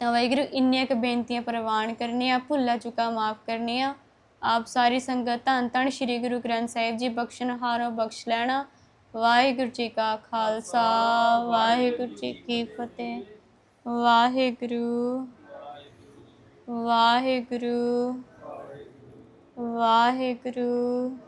ਤਾਂ ਵਾਹਿਗੁਰੂ, ਇੰਨੀਆਂ ਕੁ ਬੇਨਤੀਆਂ ਪ੍ਰਵਾਨ ਕਰਨੀਆਂ, ਭੁੱਲਾ ਚੁੱਕਾ ਮਾਫ ਕਰਨੀਆਂ। ਆਪ ਸਾਰੀ ਸੰਗਤ ਧੰਨ ਧੰਨ ਸ੍ਰੀ ਗੁਰੂ ਗ੍ਰੰਥ ਸਾਹਿਬ ਜੀ ਬਖਸ਼ਣਹਾਰੋ ਬਖਸ਼ ਲੈਣਾ। ਵਾਹਿਗੁਰੂ ਜੀ ਕਾ ਖਾਲਸਾ, ਵਾਹਿਗੁਰੂ ਜੀ ਕੀ ਫਤਿਹ। ਵਾਹਿਗੁਰੂ ਵਾਹਿਗੁਰੂ ਵਾਹਿਗੁਰੂ।